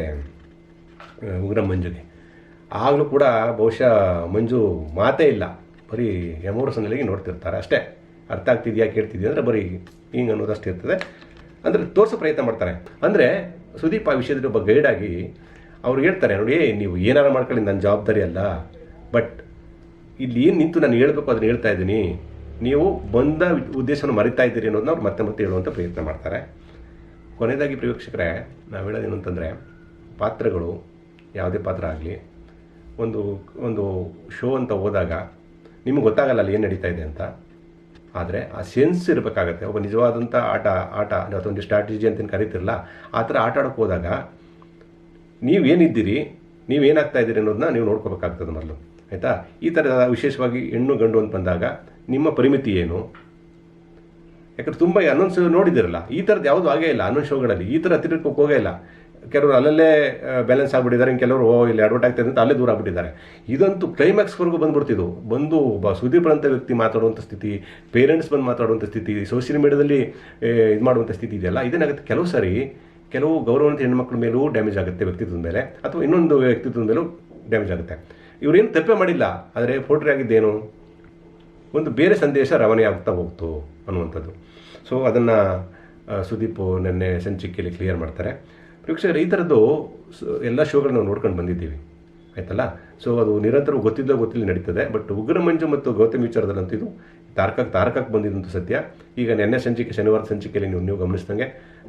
ಉಗ್ರ ಮಂಜುಗೆ. ಆಗಲೂ ಕೂಡ ಬಹುಶಃ ಮಂಜು ಮಾತೇ ಇಲ್ಲ. ಬರೀ ಎಮೋಷನಲಾಗಿ ನೋಡ್ತಿರ್ತಾರೆ ಅಷ್ಟೇ. ಅರ್ಥ ಆಗ್ತಿದೆಯಾ, ಕೇಳ್ತಿದ್ಯಾ ಅಂದರೆ ಬರೀ ಹಿಂಗೆ ಅನ್ನೋದಷ್ಟು ಇರ್ತದೆ. ಅಂದರೆ ತೋರಿಸೋ ಪ್ರಯತ್ನ ಮಾಡ್ತಾರೆ. ಅಂದರೆ ಸುದೀಪ್ ಆ ವಿಷಯದಲ್ಲಿ ಒಬ್ಬ ಗೈಡಾಗಿ ಅವ್ರು ಹೇಳ್ತಾರೆ, ನೋಡಿ, ನೀವು ಏನಾರು ಮಾಡ್ಕೊಳ್ಳಿ ನನ್ನ ಜವಾಬ್ದಾರಿ ಅಲ್ಲ. ಬಟ್ ಇಲ್ಲಿ ಏನು ನಿಂತು ನಾನು ಹೇಳಬೇಕು ಅದನ್ನು ಹೇಳ್ತಾ ಇದ್ದೀನಿ. ನೀವು ಬಂದ ಉದ್ದೇಶವನ್ನು ಮರಿತಾ ಇದ್ದೀರಿ ಅನ್ನೋದನ್ನ ಅವ್ರು ಮತ್ತೆ ಮತ್ತೆ ಹೇಳುವಂಥ ಪ್ರಯತ್ನ ಮಾಡ್ತಾರೆ. ಕೊನೆಯದಾಗಿ ಪ್ರೇಕ್ಷಕರೇ ನಾವು ಹೇಳೋದೇನು ಅಂತಂದರೆ, ಪಾತ್ರಗಳು ಯಾವುದೇ ಪಾತ್ರ ಆಗಲಿ, ಒಂದು ಒಂದು ಶೋ ಅಂತ ಹೋದಾಗ ನಿಮಗೆ ಗೊತ್ತಾಗಲ್ಲ ಅಲ್ಲಿ ಏನು ನಡೀತಾ ಇದೆ ಅಂತ. ಆದರೆ ಆ ಸೆನ್ಸ್ ಇರಬೇಕಾಗತ್ತೆ. ಒಬ್ಬ ನಿಜವಾದಂಥ ಆಟ ಆಟ ಅಥವಾ ಒಂದು ಸ್ಟ್ರಾಟಜಿ ಅಂತ ಕರಿತಿರಲ್ಲ, ಆ ಥರ ಆಟ ಆಡೋಕ್ಕೆ ಹೋದಾಗ ನೀವೇನಿದ್ದೀರಿ ನೀವೇನಾಗ್ತಾ ಇದ್ದೀರಿ ಅನ್ನೋದನ್ನ ನೀವು ನೋಡ್ಕೋಬೇಕಾಗ್ತದೆ ಮೊದಲು. ಆಯಿತಾ? ಈ ಥರದ ವಿಶೇಷವಾಗಿ ಹೆಣ್ಣು ಗಂಡು ಅಂತ ಬಂದಾಗ ನಿಮ್ಮ ಪರಿಮಿತಿ ಏನು? ಯಾಕಂದ್ರೆ ತುಂಬ ಅನೌನ್ಸ್ ನೋಡಿದಿರಲ್ಲ ಈ ಥರದ್ದು ಯಾವುದೂ ಆಗೇ ಇಲ್ಲ ಅನೌನ್ಸ್ ಶೋಗಳಲ್ಲಿ. ಈ ಥರ ಹತ್ತಿರಕ್ಕೆ ಹೋಗೇ ಇಲ್ಲ. ಕೆಲವರು ಅಲ್ಲಲ್ಲೇ ಬ್ಯಾಲೆನ್ಸ್ ಆಗಿಬಿಟ್ಟಿದ್ದಾರೆ ಕೆಲವರು, ಓ, ಇಲ್ಲಿ ಅಡ್ವರ್ಟ್ ಆಗ್ತದೆ ಅಂತ ಅಲ್ಲೇ ದೂರ ಆಗ್ಬಿಟ್ಟಿದ್ದಾರೆ. ಇದಂತೂ ಕ್ಲೈಮ್ಯಾಕ್ಸ್ವರೆಗೂ ಬಂದುಬಿಡ್ತಿದ್ದು. ಬಂದು ಒಬ್ಬ ಸುದೀಪ್ ಅಂತ ವ್ಯಕ್ತಿ ಮಾತಾಡುವಂಥ ಸ್ಥಿತಿ ಪೇರೆಂಟ್ಸ್ ಬಂದು ಮಾತಾಡುವಂಥ ಸ್ಥಿತಿ ಸೋಷಿಯಲ್ ಮೀಡಿಯಾದಲ್ಲಿ ಇದು ಮಾಡುವಂಥ ಸ್ಥಿತಿ ಇದೆಯಲ್ಲ, ಇದೇನಾಗುತ್ತೆ? ಕೆಲವು ಸಾರಿ ಕೆಲವು ಗೌರವಂತ ಹೆಣ್ಮಕ್ಳ ಮೇಲೂ ಡ್ಯಾಮೇಜ್ ಆಗುತ್ತೆ ವ್ಯಕ್ತಿತ್ವದ ಮೇಲೆ, ಅಥವಾ ಇನ್ನೊಂದು ವ್ಯಕ್ತಿತ್ವದ ಮೇಲೂ ಡ್ಯಾಮೇಜ್ ಆಗುತ್ತೆ. ಇವರೇನು ತಪ್ಪೇ ಮಾಡಿಲ್ಲ, ಆದರೆ ಪೋಟ್ರಿ ಆಗಿದ್ದೇನು? ಒಂದು ಬೇರೆ ಸಂದೇಶ ರವಾನೆ ಆಗ್ತಾ ಹೋಗ್ತು ಅನ್ನುವಂಥದ್ದು. ಸೊ ಅದನ್ನು ಸುದೀಪ್ ನೆನ್ನೆ ಸಂಚಿಕೆಯಲ್ಲಿ ಕ್ಲಿಯರ್ ಮಾಡ್ತಾರೆ. ವೀಕ್ಷಕರು ಈ ಥರದ್ದು ಎಲ್ಲ ಶೋಗಳನ್ನ ನಾವು ನೋಡ್ಕೊಂಡು ಬಂದಿದ್ದೀವಿ. ಆಯ್ತಲ್ಲ? ಸೊ ಅದು ನಿರಂತರ ಗೊತ್ತಿದ್ದೋ ಗೊತ್ತಿಲ್ಲ ನಡೀತದೆ, ಬಟ್ ಉಗ್ರ ಮಂಜು ಮತ್ತು ಗೌತಮ್ ವಿಚಾರದಲ್ಲಂತೂ ಇದು ತಾರಕಕ್ಕೆ ತಾರಕಕ್ಕೆ ಬಂದಿದ್ದಂತೂ ಸತ್ಯ. ಈಗ ನೆನ್ನೆ ಸಂಚಿಕೆ, ಶನಿವಾರ ಸಂಚಿಕೆಯಲ್ಲಿ ನೀವು ನೀವು ಗಮನಿಸ್ದಂಗೆ,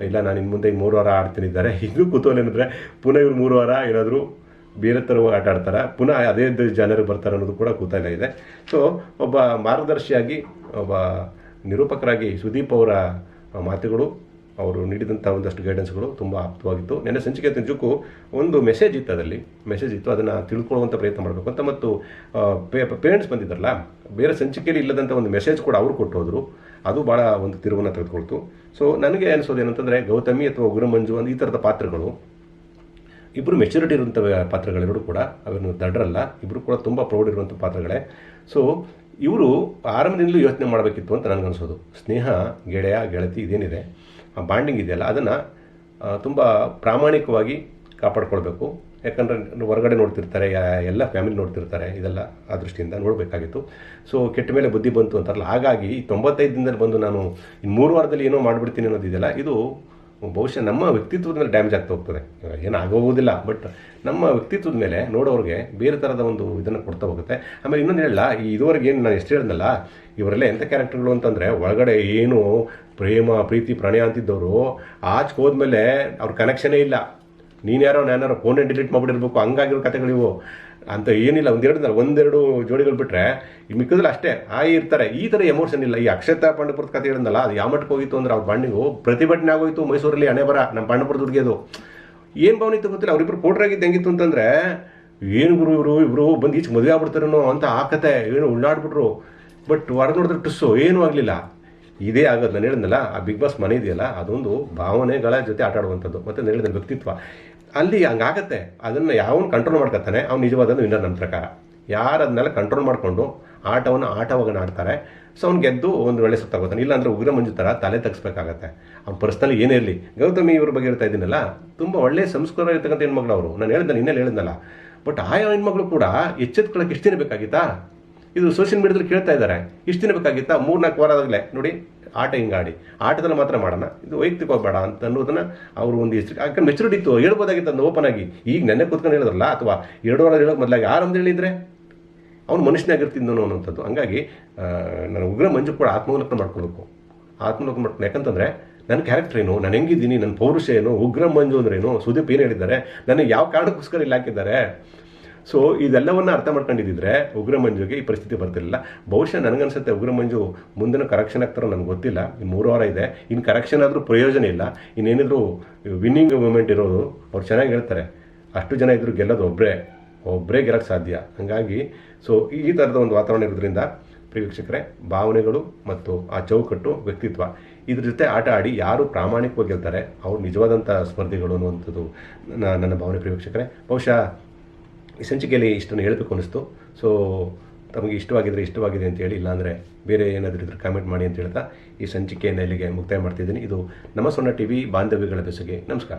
ಇಲ್ಲ, ನಾನು ಇನ್ನು ಮುಂದೆ ಮೂರು ವಾರ ಆಡ್ತೀನಿ ಇದ್ದಾರೆ ಇದು ಕುತೂಹಲ ಏನಂದರೆ, ಪುನಃ ಇವ್ರು ಮೂರು ವಾರ ಏನಾದರೂ ಬೇರೆ ಥರ ಆಟ ಆಡ್ತಾರೆ? ಪುನಃ ಅದೇ ಜನರು ಬರ್ತಾರೆ ಅನ್ನೋದು ಕೂಡ ಕುತೂಹಲ ಇದೆ. ಸೊ ಒಬ್ಬ ಮಾರ್ಗದರ್ಶಿಯಾಗಿ ಒಬ್ಬ ನಿರೂಪಕರಾಗಿ ಸುದೀಪ್ ಅವರ ಮಾತುಗಳು, ಅವರು ನೀಡಿದಂಥ ಒಂದಷ್ಟು ಗೈಡೆನ್ಸ್ಗಳು ತುಂಬ ಆಪ್ತವಾಗಿತ್ತು ನೆನ್ನೆ ಸಂಚಿಕೆ ನಿಜಕ್ಕೂ ಒಂದು ಮೆಸೇಜ್ ಇತ್ತು ಅದರಲ್ಲಿ. ಮೆಸೇಜ್ ಇತ್ತು, ಅದನ್ನು ತಿಳ್ಕೊಳ್ಳುವಂಥ ಪ್ರಯತ್ನ ಮಾಡಬೇಕು ಅಂತ. ಮತ್ತು ಪೇರೆಂಟ್ಸ್ ಬಂದಿದ್ದಾರಲ್ಲ, ಬೇರೆ ಸಂಚಿಕೆಯಲ್ಲಿ ಇಲ್ಲದಂಥ ಒಂದು ಮೆಸೇಜ್ ಕೂಡ ಅವರು ಕೊಟ್ಟು ಹೋದರು ಅದು ಭಾಳ ಒಂದು ತಿರುವನ್ನು ತೆಗೆದುಕೊಳ್ತು. ಸೊ ನನಗೆ ಅನಿಸೋದು ಏನಂತಂದರೆ, ಗೌತಮಿ ಅಥವಾ ಗುರುಮಂಜು ಅಂತ ಈ ಥರದ ಪಾತ್ರಗಳು. ಇಬ್ಬರು ಮೆಚುರಿಟಿ ಇರುವಂಥ ಪಾತ್ರಗಳೆರಡು ಕೂಡ ಅವರನ್ನು ದಡ್ರಲ್ಲ ಇಬ್ಬರು ಕೂಡ ತುಂಬ ಪ್ರೌಡ್ ಇರುವಂಥ ಪಾತ್ರಗಳೇ. ಸೊ ಇವರು ಆರಂಭದಿಂದಲೂ ಯೋಚನೆ ಮಾಡಬೇಕಿತ್ತು ಅಂತ ನನಗನ್ಸೋದು. ಸ್ನೇಹ, ಗೆಳೆಯ, ಗೆಳತಿ ಇದೇನಿದೆ, ಆ ಬಾಂಡಿಂಗ್ ಇದೆಯಲ್ಲ, ಅದನ್ನು ತುಂಬ ಪ್ರಾಮಾಣಿಕವಾಗಿ ಕಾಪಾಡ್ಕೊಳ್ಬೇಕು. ಯಾಕಂದರೆ ಹೊರಗಡೆ ನೋಡ್ತಿರ್ತಾರೆ ಎಲ್ಲ ಫ್ಯಾಮಿಲಿ ನೋಡ್ತಿರ್ತಾರೆ, ಇದೆಲ್ಲ ಆ ದೃಷ್ಟಿಯಿಂದ ನೋಡಬೇಕಾಗಿತ್ತು. ಸೊ ಕೆಟ್ಟ ಮೇಲೆ ಬುದ್ಧಿ ಬಂತು ಅಂತಾರಲ್ಲ, ಹಾಗಾಗಿ ತೊಂಬತ್ತೈದು ದಿನದಲ್ಲಿ ಬಂದು ನಾನು ಇನ್ನು ಮೂರು ವಾರದಲ್ಲಿ ಏನೋ ಮಾಡಿಬಿಡ್ತೀನಿ ಅನ್ನೋದಿದೆಯಲ್ಲ, ಇದು ಬಹುಶಃ ನಮ್ಮ ವ್ಯಕ್ತಿತ್ವದ ಮೇಲೆ ಡ್ಯಾಮೇಜ್ ಆಗ್ತಾ ಹೋಗ್ತದೆ. ಏನು ಬಟ್ ನಮ್ಮ ವ್ಯಕ್ತಿತ್ವದ ಮೇಲೆ ನೋಡೋರಿಗೆ ಬೇರೆ ಥರದ ಒಂದು ಇದನ್ನು ಕೊಡ್ತಾ ಹೋಗುತ್ತೆ. ಆಮೇಲೆ ಇನ್ನೊಂದು ಹೇಳಲ್ಲ, ಈ ಇದುವರೆಗೆ ಏನು ನಾನು ಎಷ್ಟು ಹೇಳಿದ್ನಲ್ಲ ಇವರೆಲ್ಲ ಎಂಥ ಕ್ಯಾರೆಕ್ಟರ್ಗಳು ಅಂತಂದರೆ ಒಳಗಡೆ ಏನು ಪ್ರೇಮ, ಪ್ರೀತಿ, ಪ್ರಣಯ ಅಂತಿದ್ದವರು, ಆಚೆಗೆ ಹೋದ್ಮೇಲೆ ಅವ್ರ ಕನೆಕ್ಷನೇ ಇಲ್ಲ. ನೀನು ಯಾರೋ ನಾನ್ಯಾರೋ ಫೋನೇ ಡಿಲೀಟ್ ಮಾಡಿಬಿಟ್ಟಿರ್ಬೇಕು, ಹಂಗಾಗಿರೋ ಕಥೆಗಳಿವು. ಅಂತ ಏನಿಲ್ಲ, ಒಂದೆರಡು ಒಂದೆರಡು ಜೋಡಿಗಳು ಬಿಟ್ಟರೆ ಈ ಮಿಕ್ಕದಲ್ಲಿ ಅಷ್ಟೇ, ಆಯಿ ಇರ್ತಾರೆ. ಈ ಥರ ಎಮೋಷನ್ ಇಲ್ಲ. ಈ ಅಕ್ಷತಾ ಪಾಂಡಪುರದ ಕಥೆ ಹೇಳಿದ್ನಲ್ಲ, ಅದು ಯಾವ ಮಟ್ಟಕ್ಕೆ ಹೋಗಿತ್ತು ಅಂದ್ರೆ ಅವ್ರ ಬಣ್ಣಿಗೂ ಪ್ರತಿಭಟನೆ ಆಗೋಯ್ತು ಮೈಸೂರಲ್ಲಿ ಹಣೆ ಬರ, ನಮ್ಮ ಪಾಂಡಪುರದ ಅದು ಏನು ಭಾವನೆ ಇತ್ತು ಗೊತ್ತಿಲ್ಲ? ಅವರಿಬ್ಬರು ಪೋಟ್ರಾಗಿದ್ದು ಹೆಂಗಿತ್ತು ಅಂತಂದರೆ, ಏನು ಗುರು ಇವರು ಇವರು ಬಂದು ಈಚೆ ಮದುವೆ ಆಗ್ಬಿಡ್ತಾರೇನೋ ಅಂತ ಆ ಕತೆ, ಏನು ಉಳ್ಳಾಡ್ಬಿಟ್ರು. ಬಟ್ ಹೊರಗೆ ನೋಡಿದ್ರೆ ಟುಸ್ಸು ಏನೂ ಆಗಲಿಲ್ಲ. ಇದೇ ಆಗೋದು. ನಾನು ಹೇಳಿದ್ನಲ್ಲ, ಆ ಬಿಗ್ ಬಾಸ್ ಮನೆ ಇದೆಯಲ್ಲ, ಅದೊಂದು ಭಾವನೆಗಳ ಜೊತೆ ಆಟ ಆಡುವಂಥದ್ದು. ಮತ್ತು ನಾನು ಹೇಳಿದ ವ್ಯಕ್ತಿತ್ವ. ಅಲ್ಲಿ ಹಂಗಾಗತ್ತೆ. ಅದನ್ನು ಯಾವನು ಕಂಟ್ರೋಲ್ ಮಾಡ್ಕೊತಾನೆ, ಅವ್ನು ನಿಜವಾದ ವಿನ್ನರ್ ನನ್ನ ಪ್ರಕಾರ. ಯಾರು ಅದನ್ನೆಲ್ಲ ಕಂಟ್ರೋಲ್ ಮಾಡಿಕೊಂಡು ಆಟವನ್ನು ಆಟವಾಗಿ ಆಡ್ತಾರೆ, ಸೊ ಅವ್ನು ಗೆದ್ದು ಒಂದು ಒಳ್ಳೆ ಸುತ್ತ ಇಲ್ಲಾಂದರೆ ಉಗ್ರ ಮಂಜು ಥರ ತಲೆ ತಗ್ಸ್ಬೇಕಾಗತ್ತೆ. ಅವ್ನು ಪರ್ಸ್ನಲ್ ಏನೇ ಇರಲಿ. ಗೌತಮಿ ಇವ್ರ ಬಗ್ಗೆ ಹೇಳ್ತಾ ಇದ್ದೀನಲ್ಲ, ತುಂಬ ಒಳ್ಳೆ ಸಂಸ್ಕಾರ ಇರ್ತಕ್ಕಂಥ ಹೆಣ್ಮಗಳು ಅವರು. ನಾನು ಹೇಳಿದ್ನಲ್ಲ ಇನ್ನೇ ಹೇಳಿದ್ನಲ್ಲ ಬಟ್ ಆಯಾ ಹೆಣ್ಮಗಳು ಕೂಡ ಎಚ್ಚೆತ್ಕೊಳ್ಳೋಕೆ ಇಷ್ಟು ದಿನ ಇದು ಸೋಷಿಯಲ್ ಮೀಡಿಯಾದಲ್ಲಿ ಕೇಳ್ತಾ ಇದ್ದಾರೆ. ಇಷ್ಟು ದಿನ ಬೇಕಾಗಿತ್ತಾ? ವಾರ ವಾರದಾಗಲೇ. ನೋಡಿ. ಆಟ ಹಿಂಗಾಡಿ ಆಟದಲ್ಲಿ ಮಾತ್ರ ಮಾಡೋಣ. ಇದು ವೈಯಕ್ತಿಕ ಬೇಡ ಅಂತ ಅನ್ನೋದನ್ನ ಅವರು ಒಂದು ಎಷ್ಟು ಯಾಕಂದ್ರೆ ಮೆಚುರಿಟಿ ಇತ್ತು. ಹೇಳ್ಬೋದಾಗಿತ್ತು ಓಪನ್ ಆಗಿ. ಈಗ ನೆನ್ನೆ ಕೂತ್ಕೊಂಡು ಹೇಳಿದ್ರಲ್ಲ, ಅಥವಾ ಎರಡು ವಾರ ಹೇಳೋಕೆ ಮೊದಲಾಗಿ ಅಂತ ಹೇಳಿದ್ರೆ? ಅವ್ನು ಮನುಷ್ಯನಾಗಿರ್ತಿದ್ದನು ಅನ್ನೋಂಥದ್ದು ಹಂಗಾಗಿ ನಾನು ಉಗ್ರ ಮಂಜು ಕೂಡ ಆತ್ಮವಲೋಕನ ಮಾಡ್ಕೊಳ್ಬೇಕು ಆತ್ಮಲೋಕನ ಮಾಡ್ಕೊಂಡು ಯಾಕಂತಂದರೆ ನನ್ನ ಕ್ಯಾರೆಕ್ಟರ್ ಏನು? ನಾನು ಹೆಂಗಿದ್ದೀನಿ? ನನ್ನ ಪೌರುಷ ಏನು? ಉಗ್ರ ಮಂಜು ಅಂದ್ರೇನು? ಸುದೀಪ್ ಏನು ಹೇಳಿದ್ದಾರೆ? ನನಗೆ ಯಾವ ಕಾರಣಕ್ಕೋಸ್ಕರ ಇಲ್ಲಿ ಹಾಕಿದ್ದಾರೆ? ಸೊ ಇದೆಲ್ಲವನ್ನು ಅರ್ಥ ಮಾಡ್ಕೊಂಡಿದ್ದಿದ್ರೆ ಉಗ್ರ ಮಂಜುಗೆ ಈ ಪರಿಸ್ಥಿತಿ ಬರ್ತಿರಲಿಲ್ಲ. ಬಹುಶಃ ನನಗನ್ಸುತ್ತೆ ಉಗ್ರ ಮಂಜು ಮುಂದಿನ ಕರೆಕ್ಷನ್ ಆಗ್ತಾರೋ ನನಗೆ ಗೊತ್ತಿಲ್ಲ. ಇನ್ನು ಮೂರು ವಾರ ಇದೆ. ಇನ್ನು ಕರೆಕ್ಷನ್ ಆದರೂ ಪ್ರಯೋಜನ ಇಲ್ಲ. ಇನ್ನೇನಿದ್ರು ವಿನ್ನಿಂಗ್ ಮೂಮೆಂಟ್ ಇರೋದು, ಅವ್ರು ಚೆನ್ನಾಗಿ ಹೇಳ್ತಾರೆ. ಅಷ್ಟು ಜನ ಇದ್ರು ಗೆಲ್ಲೋದು ಒಬ್ಬರೇ ಒಬ್ಬರೇ ಗೆಲ್ಲಕ್ಕೆ ಸಾಧ್ಯ. ಹಾಗಾಗಿ ಸೊ ಈ ಥರದ ಒಂದು ವಾತಾವರಣ ಇರೋದ್ರಿಂದ ಪ್ರೇಕ್ಷಕರೇ ಭಾವನೆಗಳು ಮತ್ತು ಆ ಚೌಕಟ್ಟು ವ್ಯಕ್ತಿತ್ವ, ಇದ್ರ ಜೊತೆ ಆಟ ಆಡಿ ಯಾರು ಪ್ರಾಮಾಣಿಕವಾಗಿ ಗೆಲ್ತಾರೆ, ಅವ್ರು ನಿಜವಾದಂಥ ಸ್ಪರ್ಧಿಗಳು ಅನ್ನುವಂಥದ್ದು ನನ್ನ ಭಾವನೆ ಪ್ರಿಯ ಬಹುಶಃ ಈ ಸಂಚಿಕೆಯಲ್ಲಿ ಇಷ್ಟನ್ನು ಹೇಳಬೇಕು ಅನಿಸ್ತು ಸೊ ತಮಗೆ ಇಷ್ಟವಾಗಿದ್ರೆ ಇಷ್ಟವಾಗಿದೆ ಅಂತ ಹೇಳಿ, ಇಲ್ಲಾಂದರೆ ಬೇರೆ ಏನಾದರೂ ಇದ್ರೆ ಕಾಮೆಂಟ್ ಮಾಡಿ ಅಂತ ಹೇಳ್ತಾ ಈ ಸಂಚಿಕೆಯನ್ನು ಇಲ್ಲಿಗೆ ಮುಕ್ತಾಯ ಮಾಡ್ತಿದ್ದೀನಿ ಇದು ನಮ್ಮ ಸೊನ್ನ ಟಿ ವಿ ಬಾಂಧವ್ಯಗಳ ಬೆಸಗೆ. ನಮಸ್ಕಾರ.